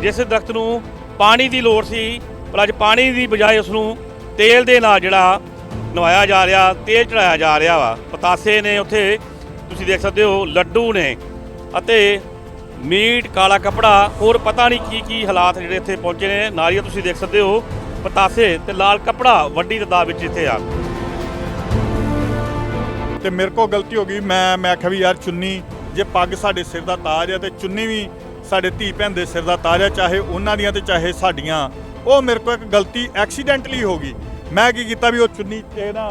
ਜਿਸ ਦਰਖਤ ਨੂੰ ਪਾਣੀ ਦੀ ਲੋੜ ਸੀ, ਪਰ ਅੱਜ ਪਾਣੀ ਦੀ ਬਜਾਏ ਉਸ ਨੂੰ ਤੇਲ ਦੇ ਨਾਲ ਜਿਹੜਾ ਨਵਾਇਆ ਜਾ ਰਿਹਾ, ਤੇਲ ਚੜਾਇਆ ਜਾ ਰਿਹਾ ਵਾ। ਪਤਾਸੇ ਨੇ ਉੱਥੇ, ਤੁਸੀਂ ਦੇਖ ਸਕਦੇ ਹੋ, ਲੱਡੂ ਨੇ ਅਤੇ ਮੀਟ, ਕਾਲਾ ਕਪੜਾ, ਹੋਰ ਪਤਾ ਨਹੀਂ ਕੀ ਕੀ ਹਾਲਾਤ ਜਿਹੜੇ ਇੱਥੇ ਪਹੁੰਚੇ ਨੇ। ਨਾਰੀਅਲ ਤੁਸੀਂ ਦੇਖ ਸਕਦੇ ਹੋ, ਪਤਾਸੇ ਤੇ ਲਾਲ ਕਪੜਾ ਵੱਡੀ ਤਦਾਦ ਵਿੱਚ ਇੱਥੇ ਆ। ਤੇ ਮੇਰੇ ਕੋਲ ਗਲਤੀ ਹੋ ਗਈ, ਮੈਂ ਮੈਂ ਆਖਿਆ ਵੀ ਯਾਰ ਚੁੰਨੀ, ਜੇ ਪੱਗ ਸਾਡੇ ਸਿਰ ਦਾ ਤਾਜ ਹੈ ਤੇ ਚੁੰਨੀ ਵੀ ਸਾਡੇ ਧੀ ਭੈਣ ਦੇ ਸਿਰ ਦਾ ਤਾਜ ਹੈ ਚਾਹੇ ਉਹਨਾਂ ਦੀਆਂ ਤੇ ਚਾਹੇ ਸਾਡੀਆਂ। ਉਹ ਮੇਰੇ ਕੋਲ ਇੱਕ ਗਲਤੀ ਐਕਸੀਡੈਂਟਲੀ ਹੋ ਗਈ। ਮੈਂ ਕੀ ਕੀਤਾ ਵੀ ਉਹ ਚੁੰਨੀ ਤੇ ਨਾ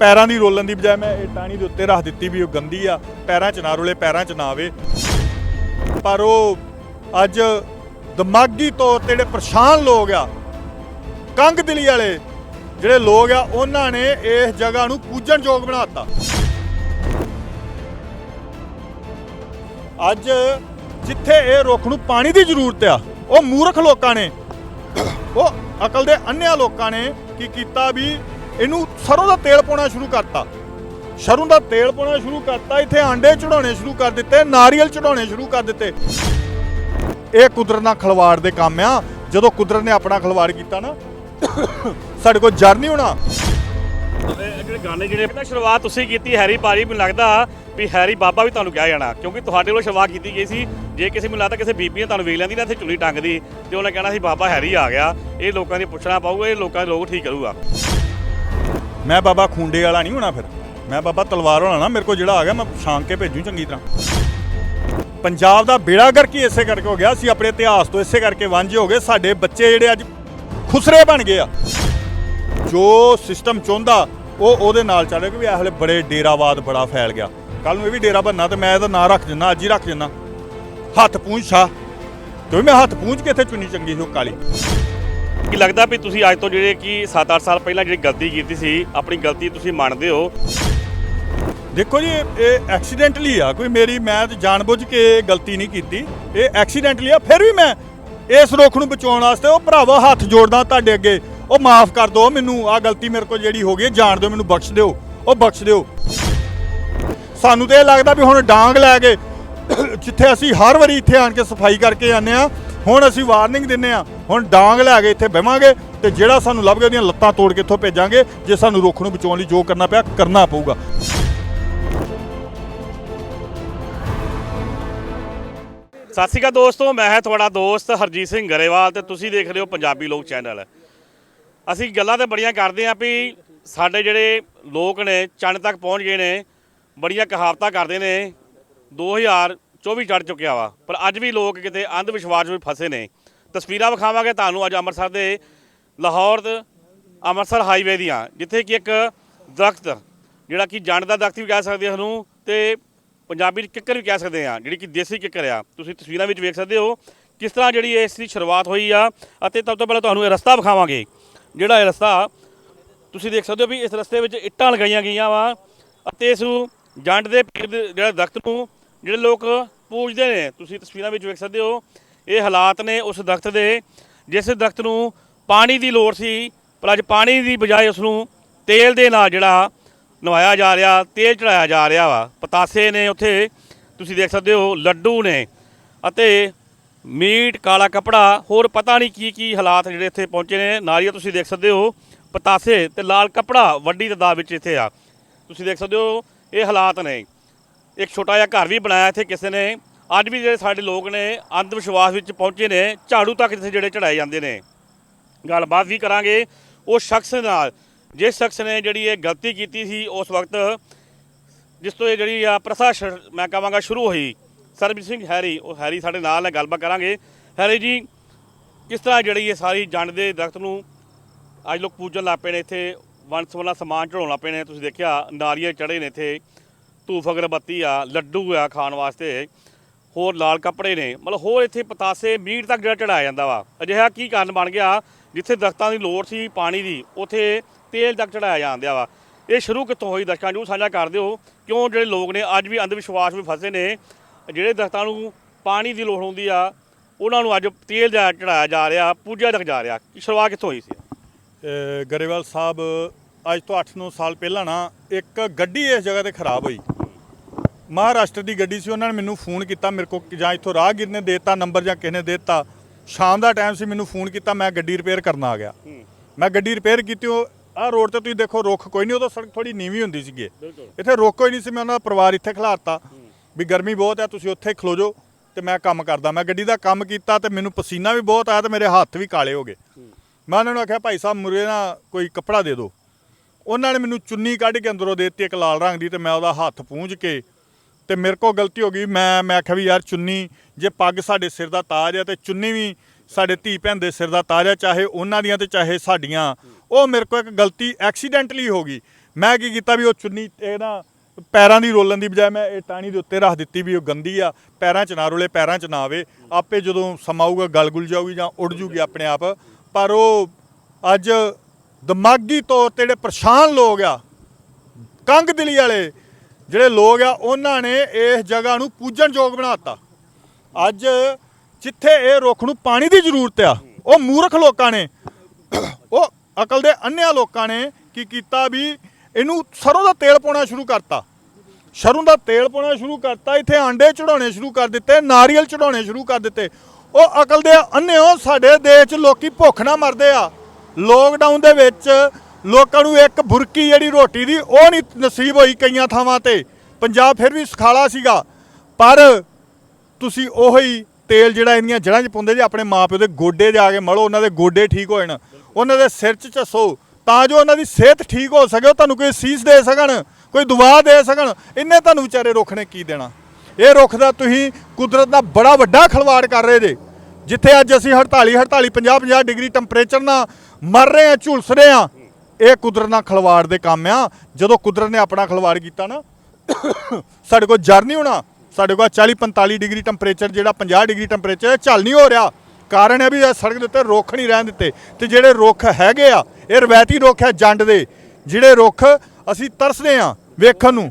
ਪੈਰਾਂ ਦੀ ਰੋਲਣ ਦੀ ਬਜਾਏ ਮੈਂ ਇਹ ਟਾਣੀ ਦੇ ਉੱਤੇ ਰੱਖ ਦਿੱਤੀ ਵੀ ਉਹ ਗੰਦੀ ਆ, ਪੈਰਾਂ 'ਚ ਨਾ ਰੋਲੇ, ਪੈਰਾਂ 'ਚ ਨਾ ਆਵੇ। ਪਰ ਉਹ ਅੱਜ ਦਿਮਾਗੀ ਤੌਰ ਤੇ ਜਿਹੜੇ ਪਰੇਸ਼ਾਨ ਲੋਕ ਆ, ਕੰਗ ਦਿਲੀ ਵਾਲੇ ਜਿਹੜੇ ਲੋਕ ਆ, ਉਹਨਾਂ ਨੇ ਇਸ ਜਗ੍ਹਾ ਨੂੰ ਪੂਜਣਯੋਗ ਬਣਾਤਾ ਅੱਜ ਜਿੱਥੇ ਇਹ ਰੁੱਖ ਨੂੰ ਪਾਣੀ ਦੀ ਜ਼ਰੂਰਤ ਆ, ਉਹ ਮੂਰਖ ਲੋਕਾਂ ਨੇ। ਉਹ ਅਕਲ ਦੇ ਅੰਨਿਆ ਲੋਕਾਂ ਨੇ ਕੀ ਕੀਤਾ ਵੀ ਇਹਨੂੰ ਸਰੋਂ ਦਾ ਤੇਲ ਪਾਉਣਾ ਸ਼ੁਰੂ ਕਰਤਾ। ਸਰੋਂ ਦਾ ਤੇਲ ਪਾਉਣਾ ਸ਼ੁਰੂ ਕਰਤਾ, ਇੱਥੇ ਆਂਡੇ ਚੜਾਉਣੇ ਸ਼ੁਰੂ ਕਰ ਦਿੱਤੇ, ਨਾਰੀਅਲ ਚੜਾਉਣੇ ਸ਼ੁਰੂ ਕਰ ਦਿੱਤੇ। ਇਹ ਕੁਦਰਤ ਨਾਲ ਖਲਵਾੜ ਦੇ ਕੰਮ ਆ। ਜਦੋਂ ਕੁਦਰਤ ਨੇ ਆਪਣਾ ਖਲਵਾੜ ਕੀਤਾ ਨਾ, ਸਾਡੇ ਕੋਲ ਜਰ ਨਹੀਂ ਹੋਣਾ। ਜਿਹੜੇ ਗਾਣੇ ਜਿਹੜੇ ਨਾ ਸ਼ੁਰੂਆਤ ਤੁਸੀਂ ਕੀਤੀ ਹੈਰੀ ਪਾਰੀ, ਮੈਨੂੰ ਲੱਗਦਾ ਵੀ ਹੈਰੀ ਬਾਬਾ ਵੀ ਤੁਹਾਨੂੰ ਕਿਹਾ ਜਾਣਾ, ਕਿਉਂਕਿ ਤੁਹਾਡੇ ਵੱਲੋਂ ਸ਼ੁਰੂਆਤ ਕੀਤੀ ਗਈ ਸੀ। ਜੇ ਕਿਸੇ, ਮੈਨੂੰ ਲੱਗਦਾ ਕਿਸੇ ਬੀਬੀ ਨੇ ਤੁਹਾਨੂੰ ਵੇਖ ਲੈਂਦੀ ਨਾ, ਇੱਥੇ ਚੁੰਨੀ ਟੰਗਦੀ, ਤੇ ਉਹਨੇ ਕਹਿਣਾ ਸੀ ਬਾਬਾ ਹੈਰੀ ਆ ਗਿਆ। ਇਹ ਲੋਕਾਂ ਦੀ ਪੁੱਛਣਾ ਪਊਗਾ, ਇਹ ਲੋਕਾਂ ਦੇ ਲੋਕ ਠੀਕ ਕਰੂਗਾ। ਮੈਂ ਬਾਬਾ ਖੁੰਡੇ ਵਾਲਾ ਨਹੀਂ ਹੋਣਾ ਫਿਰ। ਮੈਂ ਬਾਬਾ ਤਲਵਾਰ ਵਾਲਾ ਨਾ, ਮੇਰੇ ਕੋਲ ਜਿਹੜਾ ਆ ਗਿਆ, ਮੈਂ ਛਾਂਗ ਕੇ ਭੇਜੂ ਚੰਗੀ ਤਰ੍ਹਾਂ। ਪੰਜਾਬ ਦਾ ਬੇੜਾ ਗਰਕ ਹੀ ਇਸੇ ਕਰਕੇ ਹੋ ਗਿਆ ਸੀ ਆਪਣੇ ਇਤਿਹਾਸ ਤੋਂ ਇਸੇ ਕਰਕੇ ਵਾਂਝੇ ਹੋ ਗਏ, ਸਾਡੇ ਬੱਚੇ ਜਿਹੜੇ ਅੱਜ ਖੁਸਰੇ ਬਣ ਗਏ ਆ। ਜੋ ਸਿਸਟਮ ਚਾਹੁੰਦਾ ਉਹ ਉਹਦੇ ਨਾਲ ਚੱਲ ਰਿਹਾ ਕਿ ਵੀ ਇਹ ਹਲੇ ਬੜੇ ਡੇਰਾਵਾਦ ਬੜਾ ਫੈਲ ਗਿਆ। ਕੱਲ ਨੂੰ ਇਹ ਵੀ ਡੇਰਾ ਬੰਨਾ ਤੇ ਮੈਂ ਇਹਦਾ ਨਾਂ ਰੱਖ ਦਿੰਦਾ ਅੱਜ ਹੀ ਰੱਖ ਦਿੰਦਾ ਹੱਥ ਪੂੰਝ ਤੇ ਵੀ ਮੈਂ ਹੱਥ ਪੂੰਝ ਕੇ ਇੱਥੇ ਚੁੰਨੀ ਚੰਗੀ ਸੀ ਉਹ ਕਾਲੀ। ਕੀ ਲੱਗਦਾ ਵੀ ਤੁਸੀਂ ਅੱਜ ਤੋਂ ਜਿਹੜੇ ਕਿ 7-8 ਸਾਲ ਪਹਿਲਾਂ ਜਿਹੜੀ ਗਲਤੀ ਕੀਤੀ ਸੀ ਆਪਣੀ ਗਲਤੀ ਤੁਸੀਂ ਮੰਨਦੇ ਹੋ? ਦੇਖੋ ਜੀ ਇਹ- ਇਹ ਐਕਸੀਡੈਂਟਲੀ ਆ ਕੋਈ ਮੇਰੀ ਮੈਂ ਤੇ ਜਾਣਬੁੱਝ ਕੇ ਇਹ ਗਲਤੀ ਨਹੀਂ ਕੀਤੀ। ਇਹ ਐਕਸੀਡੈਂਟਲੀ ਆ ਫਿਰ ਵੀ ਮੈਂ ਇਸ ਰੁੱਖ ਨੂੰ ਬਚਾਉਣ ਵਾਸਤੇ ਉਹ ਭਰਾਵਾ ਹੱਥ ਜੋੜਦਾ ਤੁਹਾਡੇ ਅੱਗੇ। ਉਹ ਮਾਫ ਕਰ ਦਿਓ ਮੈਨੂੰ ਆ ਗਲਤੀ ਮੇਰੇ ਕੋਲ ਜਿਹੜੀ ਹੋ ਗਈ ਹੈ, ਜਾਣ ਦਿਓ ਮੈਨੂੰ ਬਖਸ਼ ਦਿਓ ਉਹ ਬਖਸ਼ ਦਿਓ। ਸਾਨੂੰ ਤੇ ਇਹ ਲੱਗਦਾ ਵੀ ਹੁਣ ਡਾਂਗ ਲੈ ਕੇ ਜਿੱਥੇ ਅਸੀਂ ਹਰ ਵਾਰੀ ਇੱਥੇ ਆਣ ਕੇ ਸਫ਼ਾਈ ਕਰਕੇ ਆਨੇ ਆ ਹੁਣ ਅਸੀਂ ਵਾਰਨਿੰਗ ਦਿੰਨੇ ਆ ਹੁਣ ਡਾਂਗ ਲੈ ਕੇ ਇੱਥੇ ਬਹਿਵਾਂਗੇ ਤੇ ਜਿਹੜਾ ਸਾਨੂੰ ਲੱਭ ਗਿਆ ਉਹਦੀਆਂ ਲੱਤਾਂ ਤੋੜ ਕੇ ਇੱਥੋਂ ਭੇਜਾਂਗੇ ਜੇ ਸਾਨੂੰ ਰੁੱਖ ਨੂੰ ਬਚਾਉਣ ਲਈ ਜੋ ਕਰਨਾ ਪਿਆ ਕਰਨਾ ਪਊਗਾ। ਸਤਿ ਸ਼੍ਰੀ ਅਕਾਲ ਦੋਸਤੋ ਮੈਂ ਹਾਂ ਤੁਹਾਡਾ ਦੋਸਤ ਹਰਜੀਤ ਸਿੰਘ ਗਰੇਵਾਲ ਤੇ ਤੁਸੀਂ ਦੇਖ ਰਹੇ ਹੋ ਪੰਜਾਬੀ ਲੋਕ ਚੈਨਲ। ਅਸੀਂ ਗੱਲਾਂ ਤਾਂ ਬੜੀਆਂ ਕਰਦੇ ਆਂ ਵੀ ਸਾਡੇ ਜਿਹੜੇ ਲੋਕ ਨੇ, ਚੰਨ ਤੱਕ ਪਹੁੰਚ ਗਏ ਨੇ, ਬੜੀਆਂ ਕਹਾਵਤਾਂ ਕਰਦੇ ਨੇ 2024 ਚੜ ਚੁੱਕਿਆ ਵਾ, ਪਰ ਅੱਜ ਵੀ ਲੋਕ ਕਿਤੇ ਅੰਧ ਵਿਸ਼ਵਾਸ ਵਿੱਚ ਫਸੇ ਨੇ। ਤਸਵੀਰਾਂ ਵਿਖਾਵਾਂਗੇ ਤੁਹਾਨੂੰ ਅੱਜ ਅੰਮ੍ਰਿਤਸਰ ਦੇ ਲਾਹੌਰ ਤੇ ਅੰਮ੍ਰਿਤਸਰ ਹਾਈਵੇ ਦੀਆਂ, ਜਿੱਥੇ ਕਿ ਇੱਕ ਦਰਖਤ, ਜਿਹੜਾ ਕਿ ਜੰਡ ਦਾ ਦਰਖਤ ਵੀ ਕਹਿ ਸਕਦੇ ਹਾਂ ਉਹਨੂੰ ਤੇ ਪੰਜਾਬੀ 'ਚ ਕਿੱਕਰ ਵੀ ਕਹਿ ਸਕਦੇ ਆ ਜਿਹੜੀ ਕਿ ਦੇਸੀ ਕਿੱਕਰ ਆ। ਤੁਸੀਂ ਤਸਵੀਰਾਂ ਵਿੱਚ ਵੇਖ ਸਕਦੇ ਹੋ ਕਿਸ ਤਰ੍ਹਾਂ ਜਿਹੜੀ ਇਸ ਦੀ ਸ਼ੁਰੂਆਤ ਹੋਈ ਆ, ਅਤੇ ਸਭ ਤੋਂ ਪਹਿਲਾਂ ਤੁਹਾਨੂੰ ਇਹ ਰਸਤਾ ਵਿਖਾਵਾਂਗੇ। ਜਿਹੜਾ ਇਹ ਰਸਤਾ, ਤੁਸੀਂ ਦੇਖ ਸਕਦੇ ਹੋ ਵੀ ਇਸ ਰਸਤੇ ਵਿੱਚ ਇੱਟਾਂ ਲਗਾਈਆਂ ਗਈਆਂ ਵਾ ਅਤੇ ਇਸ ਨੂੰ ਜੰਡ ਦੇ ਪੇੜ ਦੇ ਜਿਹੜਾ ਦਰਖਤ ਨੂੰ ਜਿਹੜੇ ਲੋਕ ਪੂਜਦੇ ਨੇ, ਤੁਸੀਂ ਤਸਵੀਰਾਂ ਵਿੱਚ ਵੇਖ ਸਕਦੇ ਹੋ, ਇਹ ਹਾਲਾਤ ਨੇ ਉਸ ਦਰਖਤ ਦੇ, ਜਿਸ ਦਰਖਤ ਨੂੰ ਪਾਣੀ ਦੀ ਲੋੜ ਸੀ, ਪਰ ਅੱਜ ਪਾਣੀ ਦੀ ਬਜਾਏ ਉਸ ਨੂੰ ਤੇਲ ਦੇ ਨਾਲ ਜਿਹੜਾ ਨਵਾਇਆ ਜਾ ਰਿਹਾ, ਤੇਲ ਚੜਾਇਆ ਜਾ ਰਿਹਾ ਵਾ। ਪਤਾਸੇ ਨੇ ਉੱਥੇ, ਤੁਸੀਂ ਦੇਖ ਸਕਦੇ ਹੋ, ਲੱਡੂ ਨੇ ਅਤੇ ਮੀਟ, ਕਾਲਾ ਕਪੜਾ, ਹੋਰ ਪਤਾ ਨਹੀਂ ਕੀ ਕੀ ਹਾਲਾਤ ਜਿਹੜੇ ਇੱਥੇ ਪਹੁੰਚੇ ਨੇ। ਨਾਰੀਅਲ, ਤੁਸੀਂ ਦੇਖ ਸਕਦੇ ਹੋ, ਪਤਾਸੇ ਤੇ ਲਾਲ ਕਪੜਾ ਵੱਡੀ ਤਦਾਦ ਵਿੱਚ ਇੱਥੇ ਆ। ਤੁਸੀਂ ਦੇਖ ਸਕਦੇ ਹੋ, ਇਹ ਹਾਲਾਤ ਨੇ। ਇੱਕ ਛੋਟਾ ਜਿਹਾ ਘਰ ਵੀ ਬਣਾਇਆ ਇੱਥੇ ਕਿਸੇ ਨੇ। ਅੱਜ ਵੀ ਜਿਹੜੇ ਸਾਡੇ ਲੋਕ ਨੇ, ਅੰਧ ਵਿਸ਼ਵਾਸ ਵਿੱਚ ਪਹੁੰਚੇ ਨੇ, ਝਾੜੂ ਤੱਕ ਇੱਥੇ ਜਿਹੜੇ ਚੜਾਏ ਜਾਂਦੇ ਨੇ। ਗੱਲਬਾਤ ਵੀ ਕਰਾਂਗੇ। ਉਸ ਸ਼ਖਸ ਨਾਲ, ਜਿਸ ਸ਼ਖਸ ਨੇ ਜਿਹੜੀ ਇਹ ਗਲਤੀ ਕੀਤੀ ਸੀ, ਉਸ ਵਕਤ ਜਿਸ ਤੋਂ ਇਹ ਜਿਹੜੀ ਆ ਪ੍ਰਥਾ ਸ਼- ਮੈਂ ਕਹਾਂਗਾ ਸ਼ੁਰੂ ਹੋਈ। ਸਰਬਜੀਤ ਸਿੰਘ ਹੈਰੀ, ਉਹ ਹੈਰੀ ਸਾਡੇ ਨਾਲ ਹੈ ਗੱਲਬਾਤ ਕਰਾਂਗੇ। ਹੈਰੀ ਜੀ, ਕਿਸ ਤਰ੍ਹਾਂ ਜਿਹੜੀ ਇਹ ਸਾਰੀ ਜੰਡ ਦੇ ਦਰਖਤ ਨੂੰ ਅੱਜ ਲੋਕ ਪੂਜਣ ਲੱਗ ਪਏ ਨੇ ਇੱਥੇ? ਵੰਨ ਸਵੰਨਾ ਸਮਾਨ ਚੜਾਉਣ ਲੱਗ ਪਏ ਨੇ, ਤੁਸੀਂ ਦੇਖਿਆ, ਨਾਰੀਅਲ ਚੜੇ ਨੇ ਇੱਥੇ। ਧੂਫ ਅਗਰਬੱਤੀ ਆ, ਲੱਡੂ ਆ ਖਾਣ ਵਾਸਤੇ। ਹੋਰ ਲਾਲ ਕੱਪੜੇ ਨੇ। ਮਤਲਬ ਹੋਰ ਇੱਥੇ ਪਤਾਸੇ ਮੀਟ ਤੱਕ ਜਿਹੜਾ ਚੜਾਇਆ ਜਾਂਦਾ ਵਾ। ਅਜਿਹਾ ਕੀ ਕਾਰਨ ਬਣ ਗਿਆ ਜਿੱਥੇ ਦਰਖਤਾਂ ਦੀ ਲੋੜ ਸੀ, ਪਾਣੀ ਦੀ, ਉੱਥੇ ਤੇਲ ਤੱਕ ਚੜਾਇਆ ਜਾਂਦਾ ਵਾ। ਇਹ ਸ਼ੁਰੂ ਕਿੱਥੋਂ ਹੋਈ? ਦਰਸ਼ਕਾਂ ਨੂੰ ਸਾਂਝਾ ਕਰ ਦਿਓ। ਕਿਉਂ ਜਿਹੜੇ ਲੋਕ ਨੇ, ਅੱਜ ਵੀ ਅੰਧ ਵਿਸ਼ਵਾਸ ਵਿੱਚ ਫਸੇ ਨੇ? ਜਿਹੜੇ ਦਰਖਤਾਂ ਨੂੰ ਪਾਣੀ ਦੀ ਲੋੜ ਹੁੰਦੀ ਆ ਉਹਨਾਂ ਨੂੰ ਅੱਜ ਤੇਲ ਦਾ ਚੜਾਇਆ ਜਾ ਰਿਹਾ ਪੂਜਾ ਤੱਕ ਜਾ ਰਿਹਾ। ਸ਼ੁਰੂਆਤ ਕਿੱਥੋਂ ਹੋਈ ਸੀ? ਗਰੇਵਾਲ ਸਾਹਿਬ ਅੱਜ ਤੋਂ 8-9 ਸਾਲ ਪਹਿਲਾਂ ਨਾ ਇੱਕ ਗੱਡੀ ਇਸ ਜਗ੍ਹਾ ਤੇ ਖਰਾਬ ਹੋਈ। ਮਹਾਰਾਸ਼ਟਰ ਦੀ ਗੱਡੀ ਸੀ ਉਹਨਾਂ ਨੇ ਮੈਨੂੰ ਫੋਨ ਕੀਤਾ ਮੇਰੇ ਕੋਲ ਜਾਂ ਇੱਥੋਂ ਰਾਹਗੀਰ ਨੇ ਦੇਤਾ ਨੰਬਰ ਜਾਂ ਕਿਸੇ ਨੇ ਦੇਤਾ। ਸ਼ਾਮ ਦਾ ਟਾਈਮ ਸੀ ਮੈਨੂੰ ਫੋਨ ਕੀਤਾ ਮੈਂ ਗੱਡੀ ਰਿਪੇਅਰ ਕਰਨ ਆ ਗਿਆ। ਮੈਂ ਗੱਡੀ ਰਿਪੇਅਰ ਕੀਤੀ ਉਹ ਆਹ ਰੋਡ ਤੇ ਤੁਸੀਂ ਦੇਖੋ ਰੁੱਖ ਕੋਈ ਨਹੀਂ ਉਦੋਂ ਸੜਕ ਥੋੜੀ ਨੀਵੀਂ ਹੁੰਦੀ ਸੀਗੀ। ਇੱਥੇ ਰੁੱਖ ਕੋਈ ਨਹੀਂ ਸੀ ਮੈਂ ਉਹਨਾਂ ਦਾ ਪਰਿਵਾਰ ਇੱਥੇ ਖਿਲਾਰਤਾ। ਵੀ ਗਰਮੀ ਬਹੁਤ ਹੈ ਤੁਸੀਂ ਉੱਥੇ ਖਲੋ ਜਾਓ ਤੇ ਮੈਂ ਕੰਮ ਕਰਦਾ। ਮੈਂ ਗੱਡੀ ਦਾ ਕੰਮ ਕੀਤਾ ਤੇ ਮੈਨੂੰ ਪਸੀਨਾ ਵੀ ਬਹੁਤ ਆਇਆ ਤੇ ਮੇਰੇ ਹੱਥ ਵੀ ਕਾਲੇ ਹੋ ਗਏ। ਮੈਂ ਉਹਨਾਂ ਨੂੰ ਆਖਿਆ, ਭਾਈ ਸਾਹਿਬ, ਮੁਰੇ ਨਾ ਕੋਈ ਕੱਪੜਾ ਦੇ ਦਿਓ। ਉਹਨਾਂ ਨੇ ਮੈਨੂੰ ਚੁੰਨੀ ਕੱਢ ਕੇ ਅੰਦਰੋਂ ਦੇ ਦਿੱਤੀ ਇੱਕ ਲਾਲ ਰੰਗ ਦੀ ਤੇ ਮੈਂ ਉਹਦਾ ਹੱਥ ਪੂੰਝ ਕੇ ਤੇ ਮੇਰੇ ਕੋਲ ਗਲਤੀ ਹੋ ਗਈ। ਮੈਂ ਮੈਂ ਆਖਿਆ ਵੀ ਯਾਰ ਚੁੰਨੀ, ਜੇ ਪੱਗ ਸਾਡੇ ਸਿਰ ਦਾ ਤਾਜ ਹੈ ਤੇ ਚੁੰਨੀ ਵੀ ਸਾਡੇ ਧੀ ਭੈਣ ਦੇ ਸਿਰ ਦਾ ਤਾਜ ਹੈ ਚਾਹੇ ਉਹਨਾਂ ਦੀਆਂ ਤੇ ਚਾਹੇ ਸਾਡੀਆਂ। ਉਹ ਮੇਰੇ ਕੋਲ ਇੱਕ ਗਲਤੀ ਐਕਸੀਡੈਂਟਲੀ ਹੋ ਗਈ। ਮੈਂ ਕੀ ਕੀਤਾ ਵੀ ਉਹ ਚੁੰਨੀ, ਇਹ ਨਾ ਪੈਰਾਂ ਦੀ ਰੋਲਣ ਦੀ ਬਜਾਏ ਮੈਂ ਇਹ ਟਾਣੀ ਦੇ ਉੱਤੇ ਰੱਖ ਦਿੱਤੀ ਵੀ ਉਹ ਗੰਦੀ ਆ, ਪੈਰਾਂ 'ਚ ਨਾ ਰੋਲੇ, ਪੈਰਾਂ 'ਚ ਨਾ ਆਵੇ। ਆਪੇ ਜਦੋਂ ਸਮਾਊਗਾ ਗਲ ਗੁਲ ਜਾਊਗੀ ਜਾਂ ਉੱਡ ਜੂਗੀ ਆਪਣੇ ਆਪ। ਪਰ ਉਹ ਅੱਜ ਦਿਮਾਗੀ ਤੌਰ ਤੇ ਜਿਹੜੇ ਪਰੇਸ਼ਾਨ ਲੋਕ ਆ, ਕੰਗ ਦਿਲੀ ਵਾਲੇ ਜਿਹੜੇ ਲੋਕ ਆ, ਉਹਨਾਂ ਨੇ ਇਸ ਜਗ੍ਹਾ ਨੂੰ ਪੂਜਣਯੋਗ ਬਣਾਤਾ ਅੱਜ ਜਿੱਥੇ ਇਹ ਰੁੱਖ ਨੂੰ ਪਾਣੀ ਦੀ ਜ਼ਰੂਰਤ ਆ, ਉਹ ਮੂਰਖ ਲੋਕਾਂ ਨੇ, ਉਹ ਅਕਲ ਦੇ ਅੰਨਿਆਂ ਲੋਕਾਂ ਨੇ ਕੀ ਕੀਤਾ ਵੀ ਇਹਨੂੰ ਸਰੋਂ ਦਾ ਤੇਲ ਪਾਉਣਾ ਸ਼ੁਰੂ ਕਰਤਾ। ਸਰੋਂ ਦਾ ਤੇਲ ਪਾਉਣਾ ਸ਼ੁਰੂ ਕਰਤਾ, ਇੱਥੇ ਆਂਡੇ ਚੜਾਉਣੇ ਸ਼ੁਰੂ ਕਰ ਦਿੱਤੇ, ਨਾਰੀਅਲ ਚੜਾਉਣੇ ਸ਼ੁਰੂ ਕਰ ਦਿੱਤੇ। ਉਹ ਅਕਲ ਦੇ ਅੰਨਿਓ ਸਾਡੇ ਦੇਸ਼ 'ਚ ਲੋਕੀ ਭੁੱਖ ਨਾ ਮਰਦੇ ਆ। ਲੋਕਡਾਊਨ ਦੇ ਵਿੱਚ ਲੋਕਾਂ ਨੂੰ ਇੱਕ ਬੁਰਕੀ ਜਿਹੜੀ ਰੋਟੀ ਦੀ, ਉਹ ਨਹੀਂ ਨਸੀਬ ਹੋਈ ਕਈਆਂ ਥਾਵਾਂ ਤੇ। ਪੰਜਾਬ ਫਿਰ ਵੀ ਸੁਖਾਲਾ ਸੀਗਾ। ਪਰ ਤੁਸੀਂ ਉਹੀ ਤੇਲ ਜਿਹੜਾ ਇਹਦੀਆਂ ਜੜ੍ਹਾਂ 'ਚ ਪਾਉਂਦੇ ਜੇ, ਆਪਣੇ ਮਾਪਿਓ ਦੇ ਗੋਡੇ ਜਾ ਕੇ ਮਲੋ, ਉਹਨਾਂ ਦੇ ਗੋਡੇ ਠੀਕ ਹੋ ਜਾਣ। ਉਹਨਾਂ ਦੇ ਸਿਰ 'ਚ ਝੱਸੋ। ਤਾਂ ਜੋ ਉਹਨਾਂ ਦੀ ਸਿਹਤ ਠੀਕ ਹੋ ਸਕੇ, ਉਹ ਤੁਹਾਨੂੰ ਕੋਈ ਸੀਸ ਦੇ ਸਕਣ, ਕੋਈ ਦੁਆ ਦੇ ਸਕਣ। ਇਹਨੇ ਤੁਹਾਨੂੰ ਵਿਚਾਰੇ ਰੁੱਖ ਨੇ ਕੀ ਦੇਣਾ? ਇਹ ਰੁੱਖ ਦਾ ਤੁਸੀਂ ਕੁਦਰਤ ਦਾ ਬੜਾ ਵੱਡਾ ਖਲਵਾੜ ਕਰ ਰਹੇ ਜੇ। ਜਿੱਥੇ ਅੱਜ ਅਸੀਂ 48 48 50 50 ਡਿਗਰੀ ਟੈਂਪਰੇਚਰ ਨਾਲ ਮਰ ਰਹੇ ਆ ਝੁਲਸ ਰਹੇ ਆ ਇਹ ਕੁਦਰਤ ਨਾਲ ਖਲਵਾੜ ਦੇ ਕੰਮ ਆ। ਜਦੋਂ ਕੁਦਰਤ ਨੇ ਆਪਣਾ ਖਲਵਾੜ ਕੀਤਾ ਨਾ, ਸਾਡੇ ਕੋਲ ਜਰ ਨਹੀਂ ਹੋਣਾ। ਸਾਡੇ ਕੋਲ 40 45 ਡਿਗਰੀ ਟੈਂਪਰੇਚਰ, ਜਿਹੜਾ 50 ਡਿਗਰੀ ਟੈਂਪਰੇਚਰ ਚੱਲ ਨਹੀਂ ਹੋ ਰਿਹਾ। ਕਾਰਨ ਹੈ ਵੀ ਇਹ ਸੜਕ ਦੇ ਉੱਤੇ ਰੁੱਖ ਨਹੀਂ ਰਹਿਣ ਦਿੱਤੇ ਤੇ ਜਿਹੜੇ ਰੁੱਖ ਹੈਗੇ ਆ, ਇਹ ਰਵਾਇਤੀ ਰੁੱਖ ਹੈ ਜੰਡ ਦੇ। ਜਿਹੜੇ ਰੁੱਖ ਅਸੀਂ ਤਰਸਦੇ ਆ ਵੇਖਣ ਨੂੰ,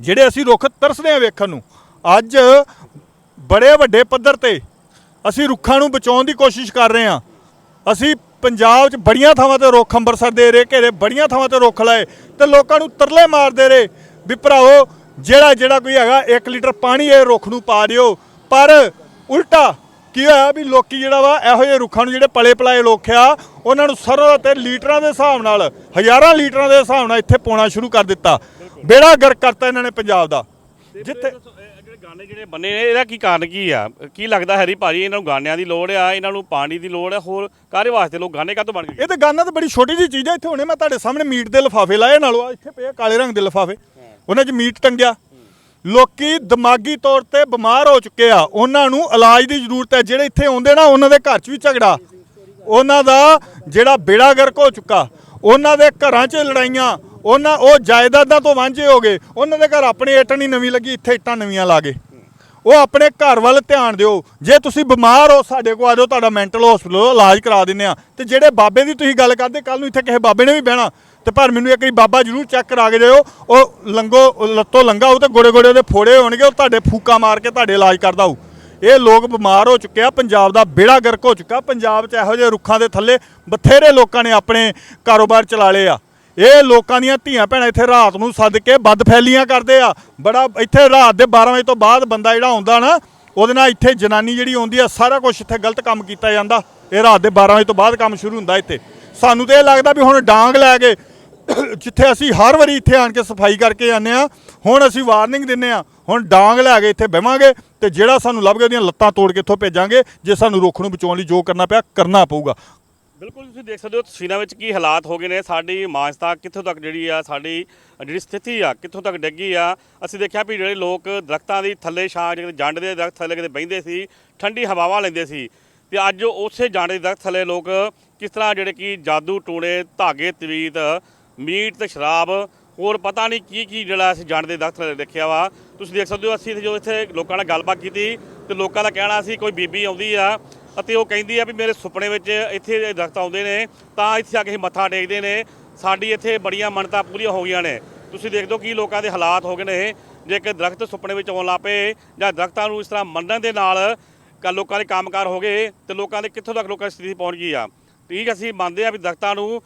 ਜਿਹੜੇ ਅਸੀਂ ਰੁੱਖ ਤਰਸਦੇ ਆ ਵੇਖਣ ਨੂੰ, ਅੱਜ ਬੜੇ ਵੱਡੇ ਪੱਧਰ ਤੇ ਅਸੀਂ ਰੁੱਖਾਂ ਨੂੰ ਬਚਾਉਣ ਦੀ ਕੋਸ਼ਿਸ਼ ਕਰ ਰਹੇ ਆ। ਅਸੀਂ ਪੰਜਾਬ 'ਚ ਬੜੀਆਂ ਥਾਵਾਂ ਤੇ ਰੁੱਖ ਅੰਮ੍ਰਿਤਸਰ ਦੇ ਰੇ ਘੇਰੇ ਬੜੀਆਂ ਥਾਵਾਂ ਤੇ ਰੁੱਖ ਲਾਏ ਤੇ ਲੋਕਾਂ ਨੂੰ ਤਰਲੇ ਮਾਰਦੇ ਰਹੇ ਵੀ ਭਰਾਓ ਜਿਹੜਾ ਜਿਹੜਾ ਕੋਈ ਹੈਗਾ 1 ਲੀਟਰ ਪਾਣੀ ਇਹ ਰੁੱਖ ਨੂੰ ਪਾ ਦਿਓ। ਪਰ ਉਲਟਾ ਕੀ ਹੋਇਆ ਵੀ ਲੋਕੀ ਜਿਹੜਾ ਵਾ ਇਹੋ ਜਿਹੇ ਰੁੱਖਾਂ ਨੂੰ ਜਿਹੜੇ ਪਲੇ ਪਲਾਏ ਲੋਕ ਆ ਉਹਨਾਂ ਨੂੰ ਸਰੋਂ ਤੇ ਲੀਟਰਾਂ ਦੇ ਹਿਸਾਬ ਨਾਲ ਹਜ਼ਾਰਾਂ ਲੀਟਰਾਂ ਦੇ ਹਿਸਾਬ ਨਾਲ ਇੱਥੇ ਪਾਉਣਾ ਸ਼ੁਰੂ ਕਰ ਦਿੱਤਾ। ਬੇੜਾ ਗਰਕ ਕਰਤਾ ਇਹਨਾਂ ਨੇ ਪੰਜਾਬ ਦਾ। ਜਿੱਥੇ ਜਿਹੜੇ ਗਾਣੇ ਜਿਹੜੇ ਬੰਨੇ ਨੇ ਇਹਦਾ ਕੀ ਕਾਰਨ ਕੀ ਆ? ਕੀ ਲੱਗਦਾ ਹੈਰੀ ਭਾਜੀ ਇਹਨਾਂ ਨੂੰ ਗਾਣਿਆਂ ਦੀ ਲੋੜ ਆ ਇਹਨਾਂ ਨੂੰ ਪਾਣੀ ਦੀ ਲੋੜ ਆ ਹੋਰ ਕਾਹਦੇ ਵਾਸਤੇ ਲੋਕ ਗਾਣੇ ਕਾਹਤੋਂ ਬਣ ਗਏ? ਇਹ ਤੇ ਗਾਨਾ ਤਾਂ ਬੜੀ ਛੋਟੀ ਜੀ ਚੀਜ਼ ਹੈ ਇੱਥੇ ਹੁਣੇ ਮੈਂ ਤੁਹਾਡੇ ਸਾਹਮਣੇ ਮੀਟ ਦੇ ਲਿਫਾਫੇ ਲਾਏ ਨਾਲੋਂ ਆ ਇੱਥੇ ਪਏ ਆ ਕਾਲੇ ਰੰਗ ਦੇ ਲਿਫਾਫੇ। ਉਹਨਾਂ 'ਚ ਮੀਟ ਟੰਗਿਆ। ਲੋਕੀ ਦਿਮਾਗੀ ਤੌਰ ਤੇ ਬਿਮਾਰ ਹੋ ਚੁੱਕੇ ਆ। ਉਹਨਾਂ ਨੂੰ ਇਲਾਜ ਦੀ ਜ਼ਰੂਰਤ ਹੈ। ਜਿਹੜੇ ਇੱਥੇ ਆਉਂਦੇ ਨਾ, ਉਹਨਾਂ ਦੇ ਘਰ 'ਚ ਵੀ ਝਗੜਾ। ਉਹਨਾਂ ਦਾ ਜਿਹੜਾ ਬੇੜਾ ਗਰਕ ਹੋ ਚੁੱਕਾ, ਉਹਨਾਂ ਦੇ ਘਰਾਂ 'ਚ ਲੜਾਈਆਂ, ਉਹਨਾਂ ਉਹ ਜਾਇਦਾਦਾਂ ਤੋਂ ਵਾਂਝੇ ਹੋ ਗਏ। ਉਹਨਾਂ ਦੇ ਘਰ ਆਪਣੇ ਇੱਟ ਨਹੀਂ ਨਵੀਂ ਲੱਗੀ, ਇੱਥੇ ਇੱਟਾਂ ਨਵੀਆਂ ਲਾ ਗਏ। ਉਹ ਆਪਣੇ ਘਰ ਵੱਲ ਧਿਆਨ ਦਿਓ। ਜੇ ਤੁਸੀਂ ਬਿਮਾਰ ਹੋ, ਸਾਡੇ ਕੋਲ ਆ ਜਾਓ, ਤੁਹਾਡਾ ਮੈਂਟਲ ਹਸਪੀਟਲ ਇਲਾਜ ਕਰਾ ਦਿੰਦੇ ਆ। ਤੇ ਜਿਹੜੇ ਬਾਬੇ ਦੀ ਤੁਸੀਂ ਗੱਲ ਕਰਦੇ ਕੱਲ ਨੂੰ ਇੱਥੇ ਕਿਸੇ ਬਾਬੇ ਨੇ ਵੀ ਬਹਿਣਾ। ਤੇ ਪਰ ਮੈਨੂੰ ਇੱਕ ਵਾਰੀ ਬਾਬਾ ਜਰੂਰ ਚੈੱਕ ਕਰਾ ਕੇ ਜਾਇਓ ਉਹ ਲੰਗੋ, ਉਹ ਲੱਤੋਂ ਲੰਗਾ ਉਹ ਤੇ ਗੋੜੇ ਗੋੜੇ ਉਹਦੇ ਫੋੜੇ ਹੋਣਗੇ, ਉਹ ਤੁਹਾਡੇ ਫੂਕਾ ਮਾਰ ਕੇ ਤੁਹਾਡੇ ਇਲਾਜ ਕਰਦਾ ਹੋਊ। ਇਹ ਲੋਕ ਬਿਮਾਰ ਹੋ ਚੁੱਕੇ ਆ, ਪੰਜਾਬ ਦਾ ਬੇੜਾ ਗਰਕ ਹੋ ਚੁੱਕਾ, ਪੰਜਾਬ 'ਚ ਇਹੋ ਜਿਹੇ ਰੁੱਖਾਂ ਦੇ ਥੱਲੇ ਬਥੇਰੇ ਲੋਕਾਂ ਨੇ ਆਪਣੇ ਕਾਰੋਬਾਰ ਚਲਾ ਲਏ ਆ। ਇਹ ਲੋਕਾਂ ਦੀਆਂ ਧੀਆਂ ਭੈਣਾਂ ਇੱਥੇ ਰਾਤ ਨੂੰ ਸੱਦ ਕੇ ਵੱਧ ਫੈਲੀਆਂ ਕਰਦੇ ਆ। ਬੜਾ, ਇੱਥੇ ਰਾਤ ਦੇ 12 ਵਜੇ ਤੋਂ ਬਾਅਦ ਬੰਦਾ ਜਿਹੜਾ ਆਉਂਦਾ ਨਾ, ਉਹਦੇ ਨਾਲ ਇੱਥੇ ਜਨਾਨੀ ਜਿਹੜੀ ਆਉਂਦੀ ਆ, ਸਾਰਾ ਕੁਝ ਇੱਥੇ ਗਲਤ ਕੰਮ ਕੀਤਾ ਜਾਂਦਾ। ਇਹ ਰਾਤ ਦੇ 12 ਵਜੇ ਤੋਂ ਬਾਅਦ ਕੰਮ ਸ਼ੁਰੂ ਹੁੰਦਾ ਇੱਥੇ। ਸਾਨੂੰ ਤੇ ਇਹ ਲੱਗਦਾ ਵੀ ਹੁਣ ਡਾਂਗ ਲੈ ਕੇ ਜਿੱਥੇ ਅਸੀਂ ਹਰ ਵਾਰੀ ਇੱਥੇ ਆਣ ਕੇ ਸਫ਼ਾਈ ਕਰਕੇ ਆਨੇ ਆ ਹੁਣ ਅਸੀਂ ਵਾਰਨਿੰਗ ਦਿੰਨੇ ਆ ਹੁਣ ਡਾਂਗ ਲੈ ਕੇ ਇੱਥੇ ਬਹਿਵਾਂਗੇ ਤੇ ਜਿਹੜਾ ਸਾਨੂੰ ਲੱਭ ਗਿਆ ਉਹਦੀਆਂ ਲੱਤਾਂ ਤੋੜ ਕੇ ਇੱਥੋਂ ਭੇਜਾਂਗੇ, ਜੇ ਸਾਨੂੰ ਰੁੱਖ ਨੂੰ ਬਚਾਉਣ ਲਈ ਜੋ ਕਰਨਾ ਪਿਆ, ਕਰਨਾ ਪਊਗਾ। ਬਿਲਕੁਲ, ਤੁਸੀਂ ਦੇਖ ਸਕਦੇ ਹੋ ਤਸਵੀਰਾਂ ਵਿੱਚ ਕੀ ਹਾਲਾਤ ਹੋ ਗਏ ਨੇ। ਸਾਡੀ ਮਾਨਸਤਾ ਕਿੱਥੋਂ ਤੱਕ ਜਿਹੜੀ ਆ, ਸਾਡੀ ਜਿਹੜੀ ਸਥਿਤੀ ਆ, ਕਿੱਥੋਂ ਤੱਕ ਡਿੱਗੀ ਆ। ਅਸੀਂ ਦੇਖਿਆ ਵੀ ਜਿਹੜੇ ਲੋਕ ਦਰਖਤਾਂ ਦੀ ਥੱਲੇ ਛਾਂ ਜਿਹੜੇ ਜੰਡ ਦੇ ਦਰਖਤ ਥੱਲੇ ਕਿਤੇ ਬਹਿੰਦੇ ਸੀ, ਠੰਡੀ ਹਵਾਵਾਂ ਲੈਂਦੇ ਸੀ। ਤੇ ਅੱਜ ਉਸੇ ਜੰਡ ਦੇ ਦਰਖਤ ਥੱਲੇ ਲੋਕ ਕਿਸ ਤਰ੍ਹਾਂ ਜਿਹੜੇ ਕਿ ਜਾਦੂ ਟੂਣੇ, ਧਾਗੇ, ਤਵੀਤ ਮੀਟ ਤੇ ਸ਼ਰਾਬ, ਹੋਰ ਪਤਾ ਨਹੀਂ ਕੀ ਕੀ ਜਿਹੜਾ ਅਸੀਂ ਜਾਣਦੇ ਦੇ ਰੱਖਿਆ ਵਾ। ਤੁਸੀਂ ਦੇਖ ਸਕਦੇ ਹੋ, ਅਸੀਂ ਇੱਥੇ ਜੋ ਇੱਥੇ ਲੋਕਾਂ ਨਾਲ ਗੱਲਬਾਤ ਕੀਤੀ ਤੇ ਲੋਕਾਂ ਦਾ ਕਹਿਣਾ ਸੀ, ਕੋਈ ਬੀਬੀ ਆਉਂਦੀ ਆ ਅਤੇ ਉਹ ਕਹਿੰਦੀ ਆ ਵੀ ਮੇਰੇ ਸੁਪਨੇ ਵਿੱਚ ਇੱਥੇ ਇਹ ਆਉਂਦੇ ਨੇ, ਤਾਂ ਇੱਥੇ ਆ ਕੇ ਅਸੀਂ ਮੱਥਾ ਟੇਕਦੇ ਨੇ। ਸਾਡੀ ਇੱਥੇ ਬੜੀਆਂ ਮੰਨਤਾਂ ਪੂਰੀਆਂ ਹੋ ਗਈਆਂ ਨੇ। ਤੁਸੀਂ ਦੇਖਦੇ ਹੋ ਕੀ ਲੋਕਾਂ ਦੇ ਹਾਲਾਤ ਹੋ ਗਏ ਨੇ। ਜੇ ਕਿ ਦਰਖਤ ਸੁਪਨੇ ਵਿੱਚ ਆਉਣ ਲੱਗ ਪਏ ਜਾਂ ਦਰਖਤਾਂ ਨੂੰ ਇਸ ਤਰ੍ਹਾਂ ਮੰਨਣ ਦੇ ਨਾਲ ਕਾ ਲੋਕਾਂ ਦੇ ਕੰਮਕਾਰ ਹੋ ਗਏ ਤੇ ਲੋਕਾਂ ਦੇ ਕਿੱਥੋਂ ਤੱਕ ਲੋਕਾਂ ਦੀ ਸਥਿਤੀ ਪਹੁੰਚ ਗਈ ਆ। ਠੀਕ ਅਸੀਂ ਮੰਨਦੇ ਆ ਵੀ ਦਰਖਤਾਂ ਨੂੰ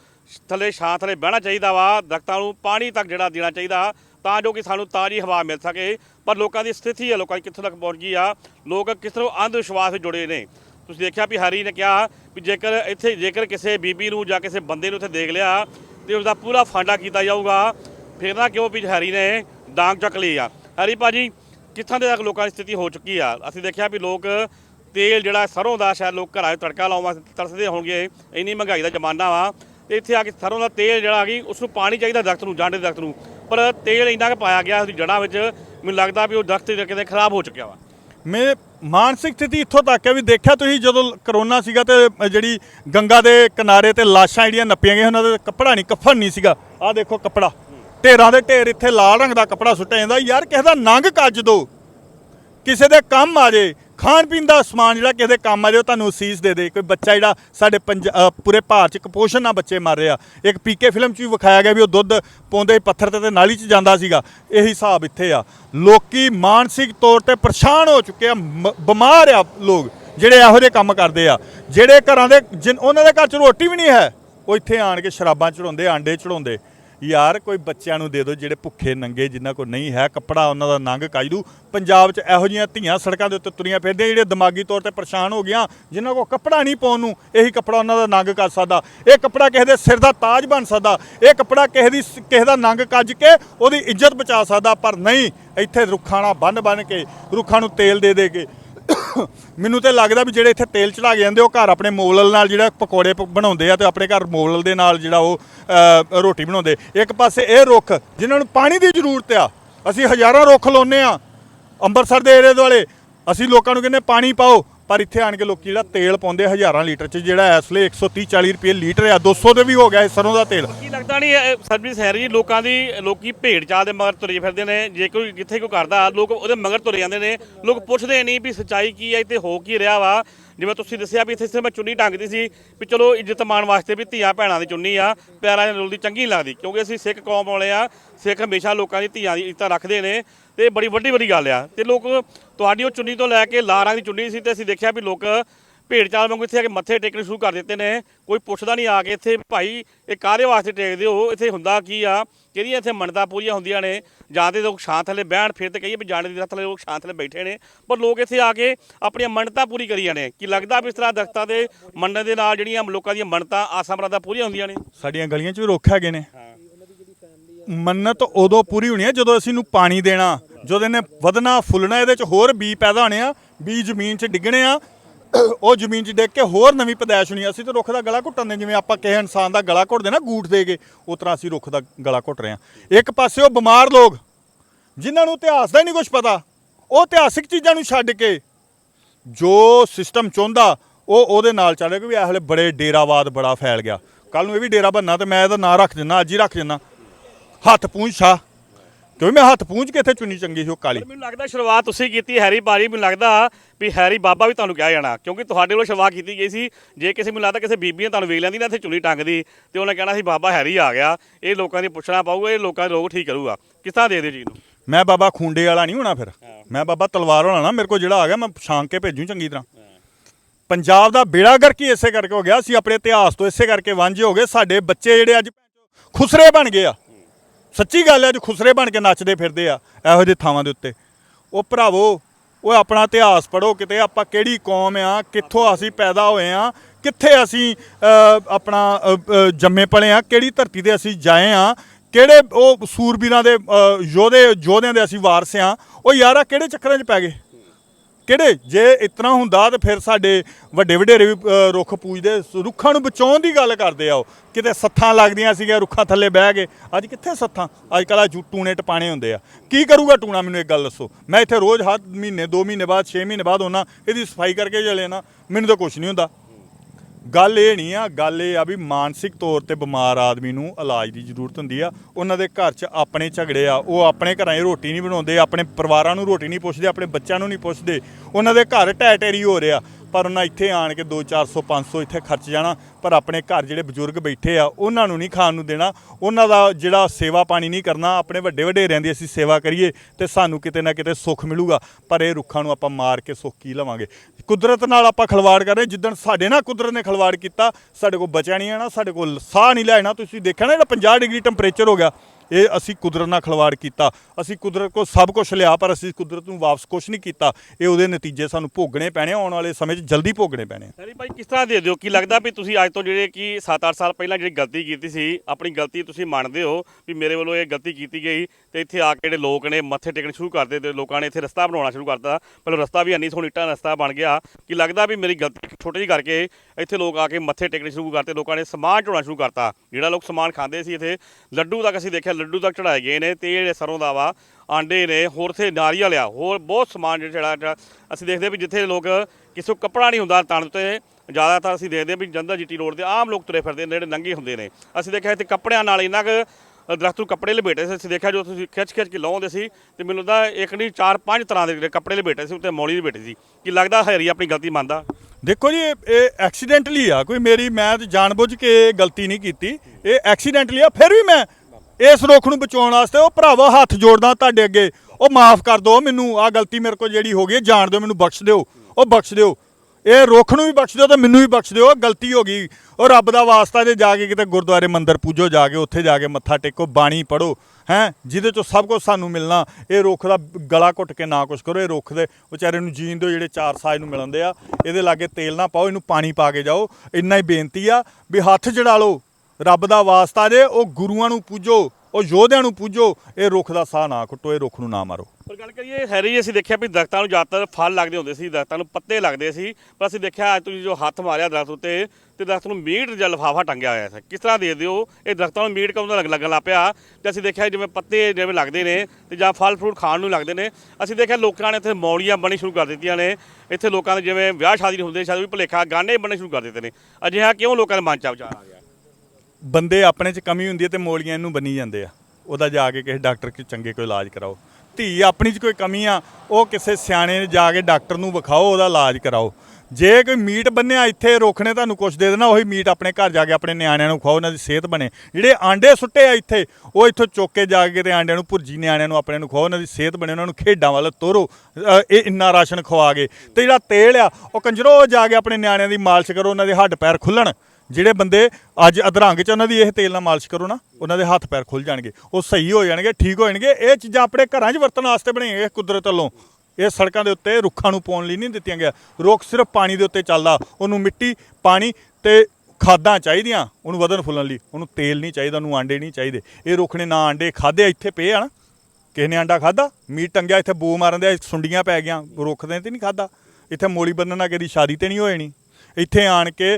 ਥੱਲੇ ਛਾਂ ਥੱਲੇ ਬਹਿਣਾ ਚਾਹੀਦਾ ਵਾ, ਦਰਖਤਾਂ ਨੂੰ ਪਾਣੀ ਤੱਕ ਜਿਹੜਾ ਦੇਣਾ ਚਾਹੀਦਾ, ਤਾਂ ਜੋ ਕਿ ਸਾਨੂੰ ਤਾਜ਼ੀ ਹਵਾ ਮਿਲ ਸਕੇ। ਪਰ ਲੋਕਾਂ ਦੀ ਸਥਿਤੀ ਆ ਲੋਕਾਂ ਦੀ ਕਿੱਥੋਂ ਤੱਕ ਪਹੁੰਚ ਗਈ ਆ, ਲੋਕ ਕਿਸ ਤਰ੍ਹਾਂ ਅੰਧ ਵਿਸ਼ਵਾਸ ਵਿੱਚ ਜੁੜੇ ਨੇ। ਤੁਸੀਂ ਦੇਖਿਆ ਵੀ ਹੈਰੀ ਨੇ ਕਿਹਾ ਵੀ ਜੇਕਰ ਇੱਥੇ, ਜੇਕਰ ਕਿਸੇ ਬੀਬੀ ਨੂੰ ਜਾਂ ਕਿਸੇ ਬੰਦੇ ਨੂੰ ਇੱਥੇ ਦੇਖ ਲਿਆ, ਤੇ ਉਸ ਦਾ ਪੂਰਾ ਫਾਂਡਾ ਕੀਤਾ ਜਾਊਗਾ, ਫਿਰ ਨਾ ਕਿਉਂ ਵੀ ਹੈਰੀ ਨੇ ਡਾਂਗ ਚੱਕ ਲਈ ਆ? ਹੈਰੀ ਭਾਜੀ, ਕਿੱਥਾਂ ਦੇ ਤੱਕ ਲੋਕਾਂ ਦੀ ਸਥਿਤੀ ਹੋ ਚੁੱਕੀ ਆ? ਅਸੀਂ ਦੇਖਿਆ ਵੀ ਲੋਕ ਤੇਲ ਜਿਹੜਾ ਸਰੋਂ ਦਾ ਸ਼ਾਇਦ ਲੋਕ ਘਰਾਂ 'ਚ ਤੜਕਾ ਲਾਉਣ ਵਾਸਤੇ ਤਰਸਦੇ ਹੋਣਗੇ, ਇੰਨੀ ਮਹਿੰਗਾਈ ਦਾ ਜ਼ਮਾਨਾ ਵਾ। ਤੇ ਇੱਥੇ ਆ ਕੇ ਸਰੋਂ ਦਾ ਤੇਲ ਜਿਹੜਾ ਆ ਗਈ ਉਸ ਨੂੰ ਪਾਣੀ ਚਾਹੀਦਾ ਦਰਖਤ ਨੂੰ, ਜਾਂਡੇ ਦਰਖਤ ਨੂੰ। ਪਰ ਤੇਲ ਇੰਨਾ ਕੁ ਪਾਇਆ ਗਿਆ ਉਹਦੀ ਜੜ੍ਹਾਂ ਵਿੱਚ, ਮੈਨੂੰ ਲੱਗਦਾ ਵੀ ਉਹ ਦਰਖਤ ਕਿਤੇ ਖਰਾਬ ਹੋ ਚੁੱਕਿਆ ਵਾ। ਮੇ ਮਾਨਸਿਕ ਸਥਿਤੀ ਇੱਥੋਂ ਤੱਕ ਹੈ ਵੀ ਦੇਖਿਆ ਤੁਸੀਂ ਜਦੋਂ ਕਰੋਨਾ ਸੀਗਾ ਤੇ ਜਿਹੜੀ ਗੰਗਾ ਦੇ ਕਿਨਾਰੇ ਤੇ ਲਾਸ਼ਾਂ ਜਿਹੜੀਆਂ ਨੱਪੀਆਂ ਗਈਆਂ, ਉਹਨਾਂ ਦਾ ਕੱਪੜਾ ਨਹੀਂ, ਕਫਨ ਨਹੀਂ ਸੀਗਾ। ਆਹ ਦੇਖੋ ਕੱਪੜਾ। ਢੇਰਾਂ ਦੇ ਢੇਰ ਇੱਥੇ ਲਾਲ ਰੰਗ ਦਾ ਕੱਪੜਾ ਸੁੱਟਿਆ ਜਾਂਦਾ। ਯਾਰ ਕਿਸੇ ਦਾ ਨੰਗ ਕੱਜ ਦੋ। ਕਿਸੇ ਦੇ ਕੰਮ ਆ ਜੇ। ਖਾਣ ਪੀਣ ਦਾ ਸਮਾਨ ਜਿਹੜਾ ਕਿਸੇ ਦੇ ਕੰਮ ਆ, ਜੇ ਤੁਹਾਨੂੰ ਅਸੀਸ ਦੇ ਦੇ। ਕੋਈ ਬੱਚਾ ਜਿਹੜਾ ਸਾਡੇ ਪੰਜ ਪੂਰੇ ਭਾਰਤ ਚ ਕੁਪੋਸ਼ਣ ਨਾਲ ਬੱਚੇ ਮਰ ਰਹੇ। ਆ ਇੱਕ ਪੀਕੇ ਫਿਲਮ ਚ ਵੀ ਵਿਖਾਇਆ ਗਿਆ ਵੀ ਉਹ ਦੁੱਧ ਪਾਉਂਦੇ ਪੱਥਰ ਤੇ ਤੇ ਨਾਲੀ ਚ ਜਾਂਦਾ ਸੀਗਾ। ਇਹੀ ਹਿਸਾਬ ਇੱਥੇ ਆ। ਲੋਕੀ ਮਾਨਸਿਕ ਤੌਰ ਤੇ ਪਰੇਸ਼ਾਨ ਹੋ ਚੁੱਕੇ ਆ, ਮ- ਬਿਮਾਰ ਆ ਲੋਕ, ਜਿਹੜੇ ਇਹੋ ਜਿਹੇ ਕੰਮ ਕਰਦੇ ਆ। ਜਿਹੜੇ ਘਰਾਂ ਦੇ ਜਿਨ- ਉਹਨਾਂ ਦੇ ਘਰ ਚ ਰੋਟੀ ਵੀ ਨਹੀਂ ਹੈ, ਉਹ ਇੱਥੇ ਆਣ ਕੇ ਸ਼ਰਾਬਾਂ ਚੜਾਉਂਦੇ ਆਂਡੇ ਚੜਾਉਂਦੇ ਯਾਰ ਕੋਈ ਬੱਚਿਆਂ ਨੂੰ ਦੇ ਦਿਓ ਜਿਹੜੇ ਭੁੱਖੇ ਨੰਗੇ, ਜਿਨ੍ਹਾਂ ਕੋਲ ਨਹੀਂ ਹੈ ਕੱਪੜਾ, ਉਹਨਾਂ ਦਾ ਨੰਗ ਕੱਜ। ਦੂ ਪੰਜਾਬ 'ਚ ਇਹੋ ਜਿਹੀਆਂ ਧੀਆਂ ਸੜਕਾਂ ਦੇ ਉੱਤੇ ਤੁਰੀਆਂ ਫਿਰਦੀਆਂ, ਜਿਹੜੇ ਦਿਮਾਗੀ ਤੌਰ ਤੇ ਪਰੇਸ਼ਾਨ ਹੋ ਗਈਆਂ, ਜਿਨ੍ਹਾਂ ਕੋਲ ਕੱਪੜਾ ਨਹੀਂ ਪਾਉਣ ਨੂੰ, ਇਹੀ ਕੱਪੜਾ ਉਹਨਾਂ ਦਾ ਨੰਗ ਕੱਜ ਸਕਦਾ। ਇਹ ਕੱਪੜਾ ਕਿਸੇ ਦੇ ਸਿਰ ਦਾ ਤਾਜ ਬਣ ਸਕਦਾ। ਇਹ ਕੱਪੜਾ ਕਿਸੇ ਦੀ ਕਿਸੇ ਦਾ ਨੰਗ ਕੱਜ ਕੇ ਉਹਦੀ ਇੱਜ਼ਤ ਬਚਾ ਸਕਦਾ, ਪਰ ਨਹੀਂ, ਇੱਥੇ ਰੁੱਖਾਂ ਨਾਲ ਬੰਨ ਬੰਨ ਕੇ, ਰੁੱਖਾਂ ਨੂੰ ਤੇਲ ਦੇ ਦੇ ਕੇ ਮੈਨੂੰ ਤੇ ਲੱਗਦਾ ਵੀ ਜਿਹੜੇ ਇੱਥੇ ਤੇਲ ਚੜਾ ਕੇ ਜਾਂਦੇ, ਉਹ ਘਰ ਆਪਣੇ ਮੋਬਲਲ ਨਾਲ ਜਿਹੜਾ ਪਕੌੜੇ ਪ- ਬਣਾਉਂਦੇ ਆ ਤੇ ਆਪਣੇ ਘਰ ਮੋਬਲਲ ਦੇ ਨਾਲ ਜਿਹੜਾ ਉਹ ਰੋਟੀ ਬਣਾਉਂਦੇ। ਇੱਕ ਪਾਸੇ ਇਹ ਰੁੱਖ, ਜਿਨ੍ਹਾਂ ਨੂੰ ਪਾਣੀ ਦੀ ਜ਼ਰੂਰਤ ਆ, ਅਸੀਂ ਹਜ਼ਾਰਾਂ ਰੁੱਖ ਲਾਉਂਦੇ ਆ ਅੰਮ੍ਰਿਤਸਰ ਦੇ ਏਰੀਏ ਦੁਆਲੇ ਅਸੀਂ ਲੋਕਾਂ ਨੂੰ ਕਹਿੰਦੇ ਪਾਣੀ ਪਾਓ। ਪਰ ਇੱਥੇ ਆਣ ਕੇ ਲੋਕੀ ਜਿਹੜਾ ਤੇਲ ਪਾਉਂਦੇ ਹਜ਼ਾਰਾਂ ਲੀਟਰ ਚ, ਜਿਹੜਾ ਇਸ ਵੇਲੇ 130 40 ਰੁਪਏ ਲੀਟਰ ਆ 200 ਦੇ ਵੀ ਹੋ ਗਿਆ ਇਹ ਸਰੋਂ ਦਾ ਤੇਲ। ਕੀ ਲੱਗਦਾ ਨਹੀਂ ਸਰਵਿਸ ਹੈ ਜੀ ਲੋਕਾਂ ਦੀ, ਲੋਕੀ ਭੇਡ ਚਾਲ ਦੇ ਮਗਰ ਤੁਰੇ ਫਿਰਦੇ ਨੇ, ਜੇ ਕੋਈ ਜਿੱਥੇ ਕੋਈ ਕਰਦਾ, ਲੋਕ ਉਹਦੇ ਮਗਰ ਤੁਰੇ ਜਾਂਦੇ ਨੇ, ਲੋਕ ਪੁੱਛਦੇ ਨਹੀਂ ਵੀ ਸੱਚਾਈ ਕੀ ਹੈ ਇੱਥੇ ਹੋ ਕੀ ਰਿਹਾ ਵਾ। ਜਿਵੇਂ ਤੁਸੀਂ ਦੱਸਿਆ ਵੀ ਇੱਥੇ ਸਿਰਫ ਮੈਂ ਚੁੰਨੀ ਟੰਗਦੀ ਸੀ ਵੀ ਚਲੋ ਇੱਜ਼ਤ ਮਾਣ ਵਾਸਤੇ ਵੀ ਧੀਆਂ ਭੈਣਾਂ ਦੀ ਚੁੰਨੀ ਆ ਪਿਆਰਾਂ ਦੇ ਰੁਲਦੀ ਚੰਗੀ ਲੱਗਦੀ, ਕਿਉਂਕਿ ਅਸੀਂ ਸਿੱਖ ਕੌਮ ਵਾਲੇ ਆ, ਸਿੱਖ ਹਮੇਸ਼ਾ ਲੋਕਾਂ ਦੀ ਧੀਆਂ ਦੀ ਇੱਜ਼ਤ ਰੱਖਦੇ ਨੇ ਤੇ ਬੜੀ ਵੱਡੀ ਵੱਡੀ ਗੱਲ ਆ। ਤੇ ਲੋਕ ਤੁਹਾਡੀ ਉਹ ਚੁੰਨੀ ਤੋਂ ਲੈ ਕੇ ਲਾਲ ਰੰਗ ਦੀ ਚੁੰਨੀ ਸੀ ਤੇ ਅਸੀਂ ਦੇਖਿਆ ਵੀ ਲੋਕ ਭੇਡ ਚਾਲ ਵਾਂਗੂ ਇੱਥੇ ਆ ਕੇ ਮੱਥੇ ਟੇਕਣੇ ਸ਼ੁਰੂ ਕਰ ਦਿੱਤੇ ਨੇ। ਕੋਈ ਪੁੱਛਦਾ ਨਹੀਂ ਆ ਕੇ ਇੱਥੇ ਭਾਈ, ਇਹ ਕਾਹਦੇ ਵਾਸਤੇ ਟੇਕਦੇ ਹੋ? ਇੱਥੇ ਹੁੰਦਾ ਕੀ ਆ? ਕਿਹੜੀਆਂ ਇੱਥੇ ਮੰਨਤਾਂ ਪੂਰੀਆਂ ਹੁੰਦੀਆਂ ਨੇ? ਜਾਂ ਤੇ ਲੋਕ ਸ਼ਾਂਤ ਥੱਲੇ ਬਹਿਣ, ਫਿਰ ਤੇ ਕਹੀਏ ਵੀ ਜਾਣੇ ਦੇ ਥੱਲੇ ਲੋਕ ਸ਼ਾਂਤ ਥੱਲੇ ਬੈਠੇ ਨੇ। ਪਰ ਲੋਕ ਇੱਥੇ ਆ ਕੇ ਆਪਣੀਆਂ ਮੰਨਤਾਂ ਪੂਰੀ ਕਰੀ ਨੇ। ਕਿ ਲੱਗਦਾ ਵੀ ਇਸ ਤਰ੍ਹਾਂ ਦਰਖਤਾਂ ਦੇ ਮੰਨਣ ਦੇ ਨਾਲ ਜਿਹੜੀਆਂ ਲੋਕਾਂ ਦੀਆਂ ਮੰਨਤਾਂ ਆਸਾਂ ਮਰਾਦਾਂ ਪੂਰੀਆਂ ਹੁੰਦੀਆਂ ਨੇ? ਸਾਡੀਆਂ ਗਲੀਆਂ 'ਚ ਵੀ ਰੁੱਖ ਹੈਗੇ ਨੇ। ਮੰਨਤ ਉਦੋਂ ਪੂਰੀ ਹੋਣੀ ਹੈ ਜਦੋਂ ਅਸੀਂ ਨੂੰ ਪਾਣੀ ਦੇਣਾ, ਜਦੋਂ ਇਹਨੇ ਵਧਣਾ, ਫੁੱਲਣਾ, ਇਹਦੇ 'ਚ ਹੋਰ ਬੀ ਪੈਦਾ ਹੋਣੇ ਆ ਬੀ ਜ਼ਮੀਨ 'ਚ ਡਿੱਗਣੇ ਆ ਉਹ ਜ਼ਮੀਨ 'ਚ ਡਿੱਗ ਕੇ ਹੋਰ ਨਵੀਂ ਪੈਦਾਇਸ਼ ਹੋਣੀ ਅਸੀਂ ਤਾਂ ਰੁੱਖ ਦਾ ਗਲਾ ਘੁੱਟਣ ਦੇ, ਜਿਵੇਂ ਆਪਾਂ ਕਿਸੇ ਇਨਸਾਨ ਦਾ ਗਲਾ ਘੁੱਟਦੇ ਨਾ ਗੂਠ ਦੇ ਕੇ, ਉਸ ਤਰ੍ਹਾਂ ਅਸੀਂ ਰੁੱਖ ਦਾ ਗਲਾ ਘੁੱਟ ਰਹੇ ਹਾਂ। ਇੱਕ ਪਾਸੇ ਉਹ ਬਿਮਾਰ ਲੋਕ, ਜਿਨ੍ਹਾਂ ਨੂੰ ਇਤਿਹਾਸ ਦਾ ਹੀ ਨਹੀਂ ਕੁਝ ਪਤਾ, ਉਹ ਇਤਿਹਾਸਿਕ ਚੀਜ਼ਾਂ ਨੂੰ ਛੱਡ ਕੇ ਜੋ ਸਿਸਟਮ ਚਾਹੁੰਦਾ, ਉਹ ਉਹਦੇ ਨਾਲ ਚੱਲ ਰਿਹਾ ਕਿ ਵੀ ਇਹ ਹਲੇ ਬੜੇ ਡੇਰਾਵਾਦ ਬੜਾ ਫੈਲ ਗਿਆ। ਕੱਲ ਨੂੰ ਇਹ ਵੀ ਡੇਰਾ ਬੰਨਾ ਤੇ ਮੈਂ ਇਹਦਾ ਨਾਂ ਰੱਖ ਦਿੰਦਾ ਅੱਜ ਹੀ ਰੱਖ ਦਿੰਦਾ ਹੱਥ ਪੂੰਝ ਸ਼ਾ ਕਿਉਂਕਿ ਮੈਂ ਹੱਥ ਪੂੰਝ ਕੇ ਇੱਥੇ ਚੁੰਨੀ ਚੰਗੀ ਸੀ ਉਹ ਕਾਲੀ? ਮੈਨੂੰ ਲੱਗਦਾ ਸ਼ੁਰੂਆਤ ਤੁਸੀਂ ਕੀਤੀ ਹੈਰੀ ਬਾਜੀ ਮੈਨੂੰ ਲੱਗਦਾ ਵੀ ਹੈਰੀ ਬਾਬਾ ਵੀ ਤੁਹਾਨੂੰ ਕਿਹਾ ਜਾਣਾ ਕਿਉਂਕਿ ਤੁਹਾਡੇ ਵੱਲੋਂ ਸ਼ੁਰੂਆਤ ਕੀਤੀ ਗਈ ਸੀ। ਜੇ ਕਿਸੇ ਮੈਨੂੰ ਲੱਗਦਾ ਕਿਸੇ ਬੀਬੀ ਨੇ ਤੁਹਾਨੂੰ ਵੇਖ ਲੈਂਦੀ ਨਾ ਇੱਥੇ ਚੁੰਨੀ ਟੰਗਦੀ ਤੇ ਉਹਨੇ ਕਹਿਣਾ ਸੀ ਬਾਬਾ ਹੈਰੀ ਆ ਗਿਆ ਇਹ ਲੋਕਾਂ ਦੀ ਪੁੱਛਣਾ ਪਊਗਾ ਇਹ ਲੋਕਾਂ ਦੇ ਰੋਗ ਠੀਕ ਕਰੂਗਾ। ਕਿਸ ਤਰ੍ਹਾਂ ਦੇ ਦਿਓ ਜੀ ਨੂੰ ਮੈਂ ਬਾਬਾ ਖੁੰਡੇ ਵਾਲਾ ਨਹੀਂ ਹੋਣਾ ਫਿਰ। ਮੈਂ ਬਾਬਾ ਤਲਵਾਰ ਹੋਣਾ ਨਾ ਮੇਰੇ ਕੋਲ ਜਿਹੜਾ ਆ ਗਿਆ ਮੈਂ ਛਾਂਕ ਕੇ ਭੇਜੂ ਚੰਗੀ ਤਰ੍ਹਾਂ। ਪੰਜਾਬ ਦਾ ਬੇੜਾ ਗਰਕ ਹੀ ਇਸੇ ਕਰਕੇ ਹੋ ਗਿਆ ਸੀ ਆਪਣੇ ਇਤਿਹਾਸ ਤੋਂ ਇਸੇ ਕਰਕੇ ਵਾਂਝੇ ਹੋ ਗਏ ਸਾਡੇ ਬੱਚੇ ਜਿਹੜੇ ਅੱਜ ਖੁਸਰੇ ਬਣ ਗਏ ਆ। ਸੱਚੀ ਗੱਲ ਹੈ, ਅੱਜ ਖੁਸਰੇ ਬਣ ਕੇ ਨੱਚਦੇ ਫਿਰਦੇ ਆ, ਇਹੋ ਜਿਹੇ ਥਾਵਾਂ ਦੇ ਉੱਤੇ। ਉਹ ਭਰਾਵੋ, ਉਹ ਆਪਣਾ ਇਤਿਹਾਸ ਪੜੋ ਕਿਤੇ ਆਪਾਂ ਕਿਹੜੀ ਕੌਮ ਆ, ਕਿੱਥੋਂ ਅਸੀਂ ਪੈਦਾ ਹੋਏ ਆ, ਕਿੱਥੇ ਅਸੀਂ ਆਪਣਾ ਜੰਮੇ ਪਲੇ ਆ, ਕਿਹੜੀ ਧਰਤੀ ਤੇ ਅਸੀਂ ਜਾਏ ਆ, ਕਿਹੜੇ ਉਹ ਸੂਰਬੀਰਾਂ ਦੇ ਯੋਧੇ, ਯੋਧਿਆਂ ਦੇ ਅਸੀਂ ਵਾਰਸ ਆ, ਉਹ ਯਾਰਾ ਕਿਹੜੇ ਚੱਕਰਾਂ 'ਚ ਪੈ ਗਏ? ਕਿਹੜੇ? ਜੇ ਇਤਨਾ ਹੁੰਦਾ ਤਾਂ ਫਿਰ ਸਾਡੇ ਵੱਡੇ ਵਡੇਰੇ ਵੀ ਅ, ਰੁੱਖ ਪੂਜਦੇ ਰੁੱਖਾਂ ਨੂੰ ਬਚਾਉਣ ਦੀ ਗੱਲ ਕਰਦੇ ਆ ਉਹ। ਕਿਤੇ ਸੱਥਾਂ ਲੱਗਦੀਆਂ ਸੀਗੀਆਂ ਰੁੱਖਾਂ ਥੱਲੇ ਬਹਿ ਗਏ। ਅੱਜ ਕਿੱਥੇ ਸੱਥਾਂ? ਅੱਜ ਕੱਲ੍ਹ ਆ ਜੂ ਟੂਣੇ ਟਪਾਣੇ ਹੁੰਦੇ ਆ। ਕੀ ਕਰੂਗਾ ਟੂਣਾ? ਮੈਨੂੰ ਇੱਕ ਗੱਲ ਦੱਸੋ। ਮੈਂ ਇੱਥੇ ਰੋਜ਼ ਹਰ ਮਹੀਨੇ 2 ਮਹੀਨੇ ਬਾਅਦ 6 ਮਹੀਨੇ ਬਾਅਦ ਆਉਣਾ ਇਹਦੀ ਸਫ਼ਾਈ ਕਰਕੇ ਚਲੇ ਨਾ ਮੈਨੂੰ ਤਾਂ ਕੁਝ ਨਹੀਂ ਹੁੰਦਾ। ਗੱਲ ਇਹ ਨਹੀਂ ਆ, ਗੱਲ ਇਹ ਆ ਵੀ ਮਾਨਸਿਕ ਤੌਰ ਤੇ ਬਿਮਾਰ ਆਦਮੀ ਨੂੰ ਇਲਾਜ ਦੀ ਜ਼ਰੂਰਤ ਹੁੰਦੀ ਆ। ਉਹਨਾਂ ਦੇ ਘਰ 'ਚ ਆਪਣੇ ਝਗੜੇ ਆ, ਉਹ ਆਪਣੇ ਘਰਾਂ 'ਚ ਰੋਟੀ ਨਹੀਂ ਬਣਾਉਂਦੇ, ਆਪਣੇ ਪਰਿਵਾਰਾਂ ਨੂੰ ਰੋਟੀ ਨਹੀਂ ਪੁੱਛਦੇ, ਆਪਣੇ ਬੱਚਿਆਂ ਨੂੰ ਨਹੀਂ ਪੁੱਛਦੇ। ਉਹਨਾਂ ਦੇ ਘਰ ਢਹਿ ਢੇਰੀ ਹੋ ਰਿਹਾ। ਪਰ ਉਹਨਾਂ ਇੱਥੇ ਆਣ ਕੇ 2 400 500 ਇੱਥੇ ਖਰਚ ਜਾਣਾ, ਪਰ ਆਪਣੇ ਘਰ ਜਿਹੜੇ ਬਜ਼ੁਰਗ ਬੈਠੇ ਆ, ਉਹਨਾਂ ਨੂੰ ਨਹੀਂ ਖਾਣ ਨੂੰ ਦੇਣਾ। ਉਹਨਾਂ ਦਾ ਜਿਹੜਾ ਸੇਵਾ ਪਾਣੀ ਨਹੀਂ ਕਰਨਾ, ਆਪਣੇ ਵੱਡੇ ਵਡੇਰਿਆਂ ਦੀ ਅਸੀਂ ਸੇਵਾ ਕਰੀਏ ਤੇ ਸਾਨੂੰ ਕਿਤੇ ਨਾ ਕਿਤੇ ਸੁੱਖ ਮਿਲੂਗਾ। ਪਰ ਇਹ ਰੁੱਖਾਂ ਨੂੰ ਆਪਾਂ ਮਾਰ ਕੇ ਸੁੱਖ ਕੀ ਲਵਾਂਗੇ? ਕੁਦਰਤ ਨਾਲ ਆਪਾਂ ਖਲਵਾੜ ਕਰ ਰਹੇ, ਜਿੱਦਣ ਸਾਡੇ ਨਾਲ ਕੁਦਰਤ ਨੇ ਖਲਵਾੜ ਕੀਤਾ, ਸਾਡੇ ਕੋਲ ਬਚਿਆ ਨਹੀਂ ਆਣਾ, ਸਾਡੇ ਕੋਲ ਸਾਹ ਨਹੀਂ ਲੈਣਾ ਤੁਸੀਂ ਦੇਖਿਆ ਨਾ ਜਿਹੜਾ 50 ਡਿਗਰੀ ਟੈਂਪਰੇਚਰ ਹੋ ਗਿਆ। ਇਹ ਅਸੀਂ ਕੁਦਰਤ ਨਾਲ ਖਿਲਵਾੜ ਕੀਤਾ। ਅਸੀਂ ਕੁਦਰਤ ਕੋ ਸਭ ਕੁਝ ਲਿਆ, ਪਰ ਅਸੀਂ ਕੁਦਰਤ ਨੂੰ ਵਾਪਸ ਕੁਝ ਨਹੀਂ ਕੀਤਾ। ਇਹ ਉਹਦੇ ਨਤੀਜੇ ਸਾਨੂੰ ਭੋਗਣੇ ਪੈਣੇ ਆਉਣ ਵਾਲੇ ਸਮੇਂ 'ਚ ਜਲਦੀ ਭੋਗਣੇ ਪੈਣੇ ਆ। ਹਰੀ ਭਾਈ, ਕਿਸ ਤਰ੍ਹਾਂ ਦੇ ਦਿਓ? ਕੀ ਲੱਗਦਾ ਵੀ ਤੁਸੀਂ ਅੱਜ ਤੋਂ ਜਿਹੜੇ ਕਿ 7-8 ਸਾਲ ਪਹਿਲਾਂ ਜਿਹੜੀ ਗਲਤੀ ਕੀਤੀ ਸੀ, ਆਪਣੀ ਗਲਤੀ ਤੁਸੀਂ ਮੰਨਦੇ ਹੋ ਵੀ ਮੇਰੇ ਵੱਲੋਂ ਇਹ ਗਲਤੀ ਕੀਤੀ ਗਈ ਤੇ ਇੱਥੇ ਆ ਕੇ ਜਿਹੜੇ ਲੋਕ ਨੇ ਮੱਥੇ ਟੇਕਣੇ ਸ਼ੁਰੂ ਕਰਦੇ ਤੇ ਲੋਕਾਂ ਨੇ ਇੱਥੇ ਰਸਤਾ ਬਣਾਉਣਾ ਸ਼ੁਰੂ ਕਰਤਾ। ਪਹਿਲਾਂ ਰਸਤਾ ਵੀ ਇੰਨੀ ਹੁਣ ਇੱਟਾਂ ਰਸਤਾ ਬਣ ਗਿਆ ਕਿ ਲੱਗਦਾ ਵੀ ਮੇਰੀ ਗਲਤੀ ਛੋਟੀ ਜਿਹੀ ਕਰਕੇ ਇੱਥੇ ਲੋਕ ਆ ਕੇ ਮੱਥੇ ਟੇਕਣੇ ਸ਼ੁਰੂ ਕਰਤੇ, ਲੋਕਾਂ ਨੇ ਸਮਾਨ ਚੜਾਉਣਾ ਸ਼ੁਰੂ ਕਰਤਾ। ਜਿਹੜਾ ਲੋਕ ਸਮਾਨ ਖਾਂਦੇ ਸੀ ਇੱਥੇ, ਲੱਡੂ ਤੱਕ ਅਸੀਂ ਦੇਖਿਆ, ਲੱਡੂ ਤੱਕ ਚੜਾਏ ਗਏ ਨੇ, ਤੇ ਜਿਹੜੇ ਸਰੋਂ ਦਾ ਵਾ, ਆਂਡੇ ਨੇ, ਹੋਰ ਥੇ ਨਾਰੀਅਲ ਆ, ਹੋਰ ਬਹੁਤ ਸਮਾਨ ਜਿਹੜਾ ਜਿਹੜਾ ਅਸੀਂ ਦੇਖਦੇ ਵੀ ਜਿੱਥੇ ਲੋਕ ਕਿਸੇ ਕੱਪੜਾ ਨਹੀਂ ਹੁੰਦਾ ਤਣ ਤੇ ਜ਼ਿਆਦਾਤਰ ਅਸੀਂ ਦੇਖਦੇ ਵੀ ਜੰਦਾ ਜੀਟੀ ਰੋਡ ਤੇ ਆਮ ਲੋਕ ਤੁਰੇ ਫਿਰਦੇ ਨੇ, ਜਿਹੜੇ ਨੰਗੇ ਹੁੰਦੇ ਨੇ। ਅਸੀਂ ਦੇਖਿਆ ਇੱਥੇ ਕੱਪੜਿਆਂ ਨਾਲ ਇੰਨਾ ਕੁ ਦਰਖਤ ਨੂੰ ਕੱਪੜੇ ਲਪੇਟੇ ਸੀ। ਅਸੀਂ ਦੇਖਿਆ ਜੋ ਤੁਸੀਂ ਖਿੱਚ ਖਿੱਚ ਕੇ ਲਾਉਂਦੇ ਸੀ ਤੇ ਮੈਨੂੰ ਲੱਗਦਾ ਇੱਕ ਨਹੀਂ ਚਾਰ ਪੰਜ ਤਰ੍ਹਾਂ ਦੇ ਕੱਪੜੇ ਲਪੇਟੇ ਸੀ ਉੱਤੇ ਮੌਲੀ ਲਪੇਟੀ ਸੀ। ਕਿ ਲੱਗਦਾ ਹੈਰੀ ਆਪਣੀ ਗਲਤੀ ਮੰਨਦਾ? ਦੇਖੋ ਜੀ ਇਹ- ਇਹ ਐਕਸੀਡੈਂਟਲੀ ਆ। ਕੋਈ ਮੇਰੀ ਮੈਂ ਤੇ ਜਾਣਬੁੱਝ ਕੇ ਇਹ ਗਲਤੀ ਨਹੀਂ ਕੀਤੀ। ਇਹ ਐਕਸੀਡੈਂਟਲੀ ਆ ਫਿਰ ਵੀ ਮੈਂ ਇਸ ਰੁੱਖ ਨੂੰ ਬਚਾਉਣ ਵਾਸਤੇ ਉਹ ਭਰਾਵਾ ਹੱਥ ਜੋੜਦਾ ਤੁਹਾਡੇ ਅੱਗੇ। ਉਹ ਮਾਫ ਕਰ ਦਿਓ ਮੈਨੂੰ ਆ ਗਲਤੀ ਮੇਰੇ ਕੋਲ ਜਿਹੜੀ ਹੋ ਗਈ ਹੈ, ਜਾਣ ਦਿਓ ਮੈਨੂੰ ਬਖਸ਼ ਦਿਓ। ਉਹ ਬਖਸ਼ ਦਿਓ। ਇਹ ਰੁੱਖ ਨੂੰ ਵੀ ਬਖਸ਼ ਦਿਓ ਤੇ ਮੈਨੂੰ ਵੀ ਬਖਸ਼ ਦਿਓ, ਗਲਤੀ ਹੋ ਗਈ। ਉਹ ਰੱਬ ਦਾ ਵਾਸਤਾ ਜੇ ਜਾ ਕੇ ਕਿਤੇ ਗੁਰਦੁਆਰੇ ਮੰਦਿਰ ਪੂਜੋ ਜਾ ਕੇ, ਉੱਥੇ ਜਾ ਕੇ ਮੱਥਾ ਟੇਕੋ, ਬਾਣੀ ਪੜੋ ਹੈ? ਜਿਹਦੇ ਚੋਂ ਸਭ ਕੁਝ ਸਾਨੂੰ ਮਿਲਣਾ। ਇਹ ਰੁੱਖ ਦਾ ਗਲਾ ਘੁੱਟ ਕੇ ਨਾ ਕੁਛ ਕਰੋ, ਇਹ ਰੁੱਖ ਦੇ ਵਿਚਾਰੇ ਨੂੰ ਜੀਣ ਦਿਓ, ਜਿਹੜੇ ਚਾਰ ਸਾਜ ਨੂੰ ਮਿਲਣਦੇ ਆ। ਇਹਦੇ ਲਾਗੇ ਤੇਲ ਨਾ ਪਾਓ, ਇਹਨੂੰ ਪਾਣੀ ਪਾ ਕੇ ਜਾਓ। ਇੰਨਾ ਹੀ ਬੇਨਤੀ ਆ ਵੀ ਹੱਥ ਜੜਾ ਲਓ। ਰੱਬ ਦਾ ਵਾਸਤਾ ਜੇ ਉਹ ਗੁਰੂਆਂ ਨੂੰ ਪੂਜੋ। ਉਹ ਯੋਧਿਆਂ ਨੂੰ ਪੂਜੋ, ਇਹ ਰੁੱਖ ਦਾ ਸਾਹ ਨਾ ਘੁੱਟੋ ਇਹ ਰੁੱਖ ਨੂੰ ਨਾ ਮਾਰੋ। ਪਰ ਗੱਲ ਕਰੀਏ, ਹੈਰੀ ਅਸੀਂ ਦੇਖਿਆ ਵੀ ਦਰਖਤਾਂ ਨੂੰ ਜ਼ਿਆਦਾਤਰ ਫਲ ਲੱਗਦੇ ਹੁੰਦੇ ਸੀ, ਦਰਖਤਾਂ ਨੂੰ ਪੱਤੇ ਲੱਗਦੇ ਸੀ, ਪਰ ਅਸੀਂ ਦੇਖਿਆ ਅੱਜ ਤੁਸੀਂ ਜੋ ਹੱਥ ਮਾਰਿਆ ਦਰਖਤ ਉੱਤੇ, ਤੇ ਦਰਖਤ ਨੂੰ ਮੀਟ ਜਾਂ ਲਿਫਾਫਾ ਟੰਗਿਆ ਹੋਇਆ ਸੀ। ਕਿਸ ਤਰ੍ਹਾਂ ਦੇ ਦਿਓ ਇਹ ਦਰਖਤਾਂ ਨੂੰ ਮੀਟ ਕਦੋਂ ਦਾ ਲੱਗਣ ਲੱਗ ਪਿਆ? ਤੇ ਅਸੀਂ ਦੇਖਿਆ ਜਿਵੇਂ ਪੱਤੇ ਜਿਵੇਂ ਲੱਗਦੇ ਨੇ, ਤੇ ਜਾਂ ਫਲ ਫਰੂਟ ਖਾਣ ਨੂੰ ਲੱਗਦੇ ਨੇ। ਅਸੀਂ ਦੇਖਿਆ ਲੋਕਾਂ ਨੇ ਇੱਥੇ ਮੌਲੀਆਂ ਬਣਨੀ ਸ਼ੁਰੂ ਕਰ ਦਿੱਤੀਆਂ ਨੇ। ਇੱਥੇ ਲੋਕਾਂ ਦੇ ਜਿਵੇਂ ਵਿਆਹ ਸ਼ਾਦੀ ਨਹੀਂ ਹੁੰਦੇ ਸ਼ਾਇਦ ਵੀ ਭੁਲੇਖਾ ਗਾਣੇ ਬਣੇ ਸ਼ੁਰੂ ਕਰ ਦਿੱਤੇ ਨੇ। ਅਜਿਹਾ ਕਿਉਂ ਲੋਕਾਂ ਦੇ ਮਨ ਚ ਵਿਚਾਰ ਆ ਗਿਆ? ਬੰਦੇ ਆਪਣੇ 'ਚ ਕਮੀ ਹੁੰਦੀ ਹੈ ਤੇ ਮੋਲੀਆਂ ਇਹਨੂੰ ਬੰਨੀ ਜਾਂਦੇ ਆ। ਉਹਦਾ ਜਾ ਕੇ ਕਿਸੇ ਡਾਕਟਰ ਕੋਲ ਚੰਗੇ ਕੋਈ ਇਲਾਜ ਕਰਾਓ। ਧੀ ਆਪਣੀ 'ਚ ਕੋਈ ਕਮੀ ਆ, ਉਹ ਕਿਸੇ ਸਿਆਣੇ ਨੇ ਜਾ ਕੇ ਡਾਕਟਰ ਨੂੰ ਵਿਖਾਓ, ਉਹਦਾ ਇਲਾਜ ਕਰਾਓ। ਜੇ ਕੋਈ ਮੀਟ ਬੰਨਿਆ ਇੱਥੇ ਰੁੱਖ ਤੁਹਾਨੂੰ ਕੁਝ ਦੇ ਦੇਣਾ, ਉਹੀ ਮੀਟ ਆਪਣੇ ਘਰ ਜਾ ਕੇ ਆਪਣੇ ਨਿਆਣਿਆਂ ਨੂੰ ਖਵਾਓ, ਉਹਨਾਂ ਦੀ ਸਿਹਤ ਬਣੇ। ਜਿਹੜੇ ਆਂਡੇ ਸੁੱਟੇ ਆ ਇੱਥੇ, ਉਹ ਇੱਥੋਂ ਚੁੱਕ ਕੇ ਜਾ ਕੇ ਤੇ ਆਂਡਿਆਂ ਨੂੰ ਭੁਰਜੀ ਨਿਆਣਿਆਂ ਨੂੰ ਆਪਣੇ ਨੂੰ ਖਵਾਓ, ਉਹਨਾਂ ਦੀ ਸਿਹਤ ਬਣੇ, ਉਹਨਾਂ ਨੂੰ ਖੇਡਾਂ ਵੱਲ ਤੋਰੋ। ਇਹ ਇੰਨਾ ਰਾਸ਼ਨ ਖਵਾ ਗਏ ਤੇ ਜਿਹੜਾ ਤੇਲ ਆ, ਉਹ ਕੰਜਰੋ ਜਾ ਕੇ ਆਪਣੇ ਨਿਆਣਿਆਂ ਦੀ ਮਾਲਿਸ਼ ਕਰੋ, ਉਹਨਾਂ ਦੇ ਹੱਡ ਪੈਰ ਖੁੱਲਣ। ਜਿਹੜੇ ਬੰਦੇ ਅੱਜ ਅਧਰੰਗ ਚ ਉਹਨਾਂ ਦੀ ਇਹ ਤੇਲ ਨਾਲ ਮਾਲਿਸ਼ ਕਰੋ ਨਾ, ਉਹਨਾਂ ਦੇ ਹੱਥ ਪੈਰ ਖੁੱਲ ਜਾਣਗੇ। ਉਹ ਸਹੀ ਹੋ ਜਾਣਗੇ, ਠੀਕ ਹੋ ਜਾਣਗੇ। ਇਹ ਚੀਜ਼ਾਂ ਆਪਣੇ ਘਰਾਂ 'ਚ ਵਰਤਣ ਵਾਸਤੇ ਬਣਾਈਆਂ ਇਹ ਕੁਦਰਤ ਵੱਲੋਂ। ਇਹ ਸੜਕਾਂ ਦੇ ਉੱਤੇ ਰੁੱਖਾਂ ਨੂੰ ਪਾਉਣ ਲਈ ਨਹੀਂ ਦਿੱਤੀਆਂ ਗਿਆ। ਰੁੱਖ ਸਿਰਫ ਪਾਣੀ ਦੇ ਉੱਤੇ ਚੱਲਦਾ, ਉਹਨੂੰ ਮਿੱਟੀ, ਪਾਣੀ ਤੇ ਖਾਦਾਂ ਚਾਹੀਦੀਆਂ, ਉਹਨੂੰ ਵਧਣ ਫੁੱਲਣ ਲਈ। ਉਹਨੂੰ ਤੇਲ ਨਹੀਂ ਚਾਹੀਦਾ, ਉਹਨੂੰ ਆਂਡੇ ਨਹੀਂ ਚਾਹੀਦੇ। ਇਹ ਰੁੱਖ ਨੇ ਨਾ ਆਂਡੇ ਖਾਦੇ ਇੱਥੇ ਪਏ ਆ ਨਾ। ਕਿਸੇ ਨੇ ਆਂਡਾ ਖਾਦਾ ਮੀਟ ਟੰਗਿਆ, ਇੱਥੇ ਬੂ ਮਾਰਨ ਦੇ ਸੁੰਡੀਆਂ ਪੈ ਗਈਆਂ, ਰੁੱਖ ਦੇ ਤੇ ਨਹੀਂ ਖਾਦਾ ਇੱਥੇ ਮੋਲੀ ਬੰਨਣ ਨਾਲ ਕਿਹਦੀ ਸ਼ਾਦੀ ਤੇ ਨਹੀਂ ਹੋਏ ਨਹੀਂ ਇੱਥੇ ਆਣ ਕੇ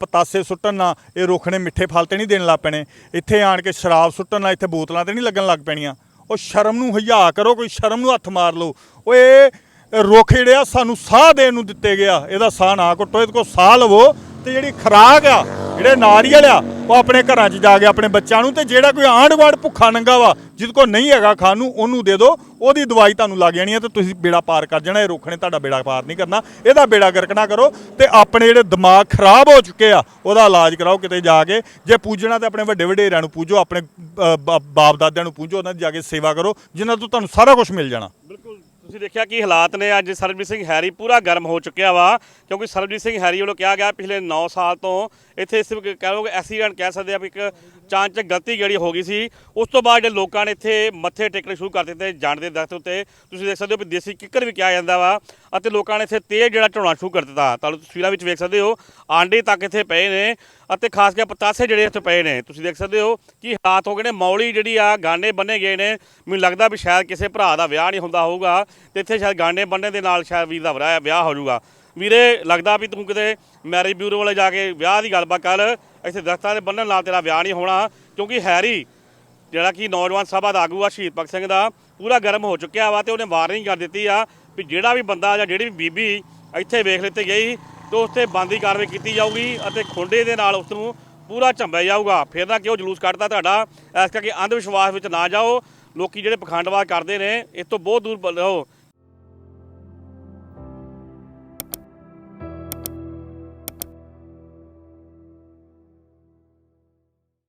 ਪਤਾਸੇ ਸੁੱਟਣ ਨਾਲ ਇਹ ਰੁੱਖ ਨੇ ਮਿੱਠੇ ਫਲ ਤੇ ਨਹੀਂ ਦੇਣ ਲੱਗ ਪੈਣੇ। ਇੱਥੇ ਆਣ ਕੇ ਸ਼ਰਾਬ ਸੁੱਟਣ ਨਾਲ ਇੱਥੇ ਬੋਤਲਾਂ ਤੇ ਨਹੀਂ ਲੱਗਣ ਲੱਗ ਪੈਣੀਆਂ। ਉਹ ਸ਼ਰਮ ਨੂੰ ਹਯਾ ਕਰੋ, ਕੋਈ ਸ਼ਰਮ ਨੂੰ ਹੱਥ ਮਾਰ ਲਓ। ਓਏ ਇਹ ਰੁੱਖ ਜਿਹੜੇ ਆ ਸਾਨੂੰ ਸਾਹ ਦੇਣ ਨੂੰ ਦਿੱਤੇ ਗਿਆ ਇਹਦਾ ਸਾਹ ਨਾ ਘੁੱਟੋ ਇਹਦੇ ਕੋਲ ਸਾਹ ਲਵੋ। ਤੇ ਜਿਹੜੀ ਖਰਾਕ ਆ, ਜਿਹੜੇ ਨਾਰੀਅਲ ਆ, ਉਹ ਆਪਣੇ ਘਰਾਂ 'ਚ ਜਾ ਕੇ ਆਪਣੇ ਬੱਚਿਆਂ ਨੂੰ ਤੇ ਜਿਹੜਾ ਕੋਈ ਆਂਢ ਵਾਂਢ ਭੁੱਖਾ ਨੰਗਾ ਵਾ, ਜਿਹਦੇ ਕੋਲ ਨਹੀਂ ਹੈਗਾ ਖਾਣ ਨੂੰ, ਉਹਨੂੰ ਦੇ ਦਿਓ ਉਹਦੀ ਦਵਾਈ ਤੁਹਾਨੂੰ ਲੱਗ ਜਾਣੀ ਹੈ ਤੇ ਤੁਸੀਂ ਬੇੜਾ ਪਾਰ ਕਰ ਜਾਣਾ, ਇਹ ਰੁੱਖ ਤੁਹਾਡਾ ਬੇੜਾ ਪਾਰ ਨਹੀਂ ਕਰਨਾ, ਇਹਦਾ ਬੇੜਾ ਗਰਕਣਾ ਕਰੋ ਤੇ ਆਪਣੇ ਜਿਹੜੇ ਦਿਮਾਗ ਖਰਾਬ ਹੋ ਚੁੱਕੇ ਆ, ਉਹਦਾ ਇਲਾਜ ਕਰਾਓ ਕਿਤੇ ਜਾ ਕੇ, ਜੇ ਪੂਜਣਾ ਤੇ ਆਪਣੇ ਵੱਡੇ ਵਡੇਰਿਆਂ ਨੂੰ ਪੂਜੋ, ਆਪਣੇ ਬਾਪ ਦਾਦਿਆਂ ਨੂੰ ਪੂਜੋ, ਉਹਨਾਂ ਦੀ ਜਾ ਕੇ ਸੇਵਾ ਕਰੋ, ਜਿਨ੍ਹਾਂ ਤੋਂ ਤੁਹਾਨੂੰ ਸਾਰਾ ਕੁਝ ਮਿਲ ਜਾਣਾ। ਤੁਸੀਂ ਦੇਖਿਆ ਕਿ ਹਾਲਾਤ ਨੇ? ਅੱਜ ਸਰਬਜੀਤ ਸਿੰਘ ਹੈਰੀ ਪੂਰਾ ਗਰਮ ਹੋ ਚੁੱਕਿਆ ਵਾ, ਕਿਉਂਕਿ ਸਰਬਜੀਤ ਸਿੰਘ ਹੈਰੀ ਵੱਲੋਂ ਕਿਹਾ ਗਿਆ ਪਿਛਲੇ 9 ਸਾਲ ਤੋਂ ਇੱਥੇ ਸਿਰਫ ਕਹਿ ਲਓ ਐਕਸੀਡੈਂਟ ਕਹਿ ਸਕਦੇ ਆ ਵੀ ਇੱਕ ਚਾਂਚਕ ਗਲਤੀ ਜਿਹੜੀ ਹੋ ਗਈ ਸੀ, ਉਸ ਤੋਂ ਬਾਅਦ ਜਿਹੜੇ ਲੋਕਾਂ ਨੇ ਇੱਥੇ ਮੱਥੇ ਟੇਕਣੇ ਸ਼ੁਰੂ ਕਰ ਦਿੱਤੇ ਜਾਣ ਦੇ ਦਰਖਤ ਉੱਤੇ। ਤੁਸੀਂ ਦੇਖ ਸਕਦੇ ਹੋ ਵੀ ਦੇਸੀ ਕਿੱਕਰ ਵੀ ਕਿਹਾ ਜਾਂਦਾ ਵਾ ਅਤੇ ਲੋਕਾਂ ਨੇ ਇੱਥੇ ਤੇਜ਼ ਜਿਹੜਾ ਢੋਣਾ ਸ਼ੁਰੂ ਕਰ ਦਿੱਤਾ। ਤੁਹਾਨੂੰ ਤਸਵੀਰਾਂ ਵਿੱਚ ਵੇਖ ਸਕਦੇ ਹੋ, ਆਂਡੇ ਤੱਕ ਇੱਥੇ ਪਏ ਨੇ ਅਤੇ ਖਾਸ ਕਰਕੇ ਪਤਾਸੇ ਜਿਹੜੇ ਇੱਥੇ ਪਏ ਨੇ। ਤੁਸੀਂ ਦੇਖ ਸਕਦੇ ਹੋ ਕਿ ਹਾਲਾਤ ਹੋ ਗਏ ਨੇ, ਮੌਲੀ ਜਿਹੜੀ ਆ ਗਾਂਡੇ ਬੰਨੇ ਗਏ ਨੇ। ਮੈਨੂੰ ਲੱਗਦਾ ਵੀ ਸ਼ਾਇਦ ਕਿਸੇ ਭਰਾ ਦਾ ਵਿਆਹ ਨਹੀਂ ਹੁੰਦਾ ਹੋਊਗਾ ਤੇ ਇੱਥੇ ਸ਼ਾਇਦ ਗਾਂਡੇ ਬੰਨੇ ਦੇ ਨਾਲ ਸ਼ਾਇਦ ਵੀਰ ਦਾ ਵਿਆਹ ਵਿਆਹ ਹੋ ਜਾਊਗਾ। ਵੀਰੇ, ਲੱਗਦਾ ਵੀ ਤੂੰ ਕਿਤੇ ਮੈਰਿਜ ਬਿਊਰੋ ਵਾਲੇ ਜਾ ਕੇ ਵਿਆਹ ਦੀ ਗੱਲਬਾਤ ਕਰ। ਇੱਥੇ ਦਰਖਤਾਂ ਦੇ ਬੰਨਣ ਨਾਲ ਤੇਰਾ ਵਿਆਹ ਨਹੀਂ ਹੋਣਾ, ਕਿਉਂਕਿ ਹੈਰੀ, ਜਿਹੜਾ ਕਿ ਨੌਜਵਾਨ ਸਭਾ ਦਾ ਆਗੂ ਆ ਸ਼ਹੀਦ ਭਗਤ ਸਿੰਘ ਦਾ, ਪੂਰਾ ਗਰਮ ਹੋ ਚੁੱਕਿਆ ਵਾ ਤੇ ਉਹਨੇ ਵਾਰਨਿੰਗ ਕਰ ਦਿੱਤੀ ਆ ਵੀ ਜਿਹੜਾ ਵੀ ਬੰਦਾ ਜਾਂ ਜਿਹੜੀ ਵੀ ਬੀਬੀ ਇੱਥੇ ਵੇਖ ਲਿੱਤੇ ਗਈ ਤੇ ਉਸ ਤੇ ਬੰਦੀ ਕਾਰਵਾਈ ਕੀਤੀ ਜਾਊਗੀ ਅਤੇ ਖੁੰਡੇ ਦੇ ਨਾਲ ਉਸ ਨੂੰ ਪੂਰਾ ਝੰਬਿਆ ਜਾਊਗਾ। ਫਿਰ ਨਾ ਕਿਉਂ ਜਲੂਸ ਕੱਢਦਾ ਤੁਹਾਡਾ? ਇਸ ਕਰਕੇ ਅੰਧ ਵਿਸ਼ਵਾਸ ਵਿੱਚ ਨਾ ਜਾਓ। ਲੋਕੀ ਜਿਹੜੇ ਪਖੰਡਵਾਦ ਕਰਦੇ ਨੇ, ਇਸ ਤੋਂ ਬਹੁਤ ਦੂਰ ਰਹੋ।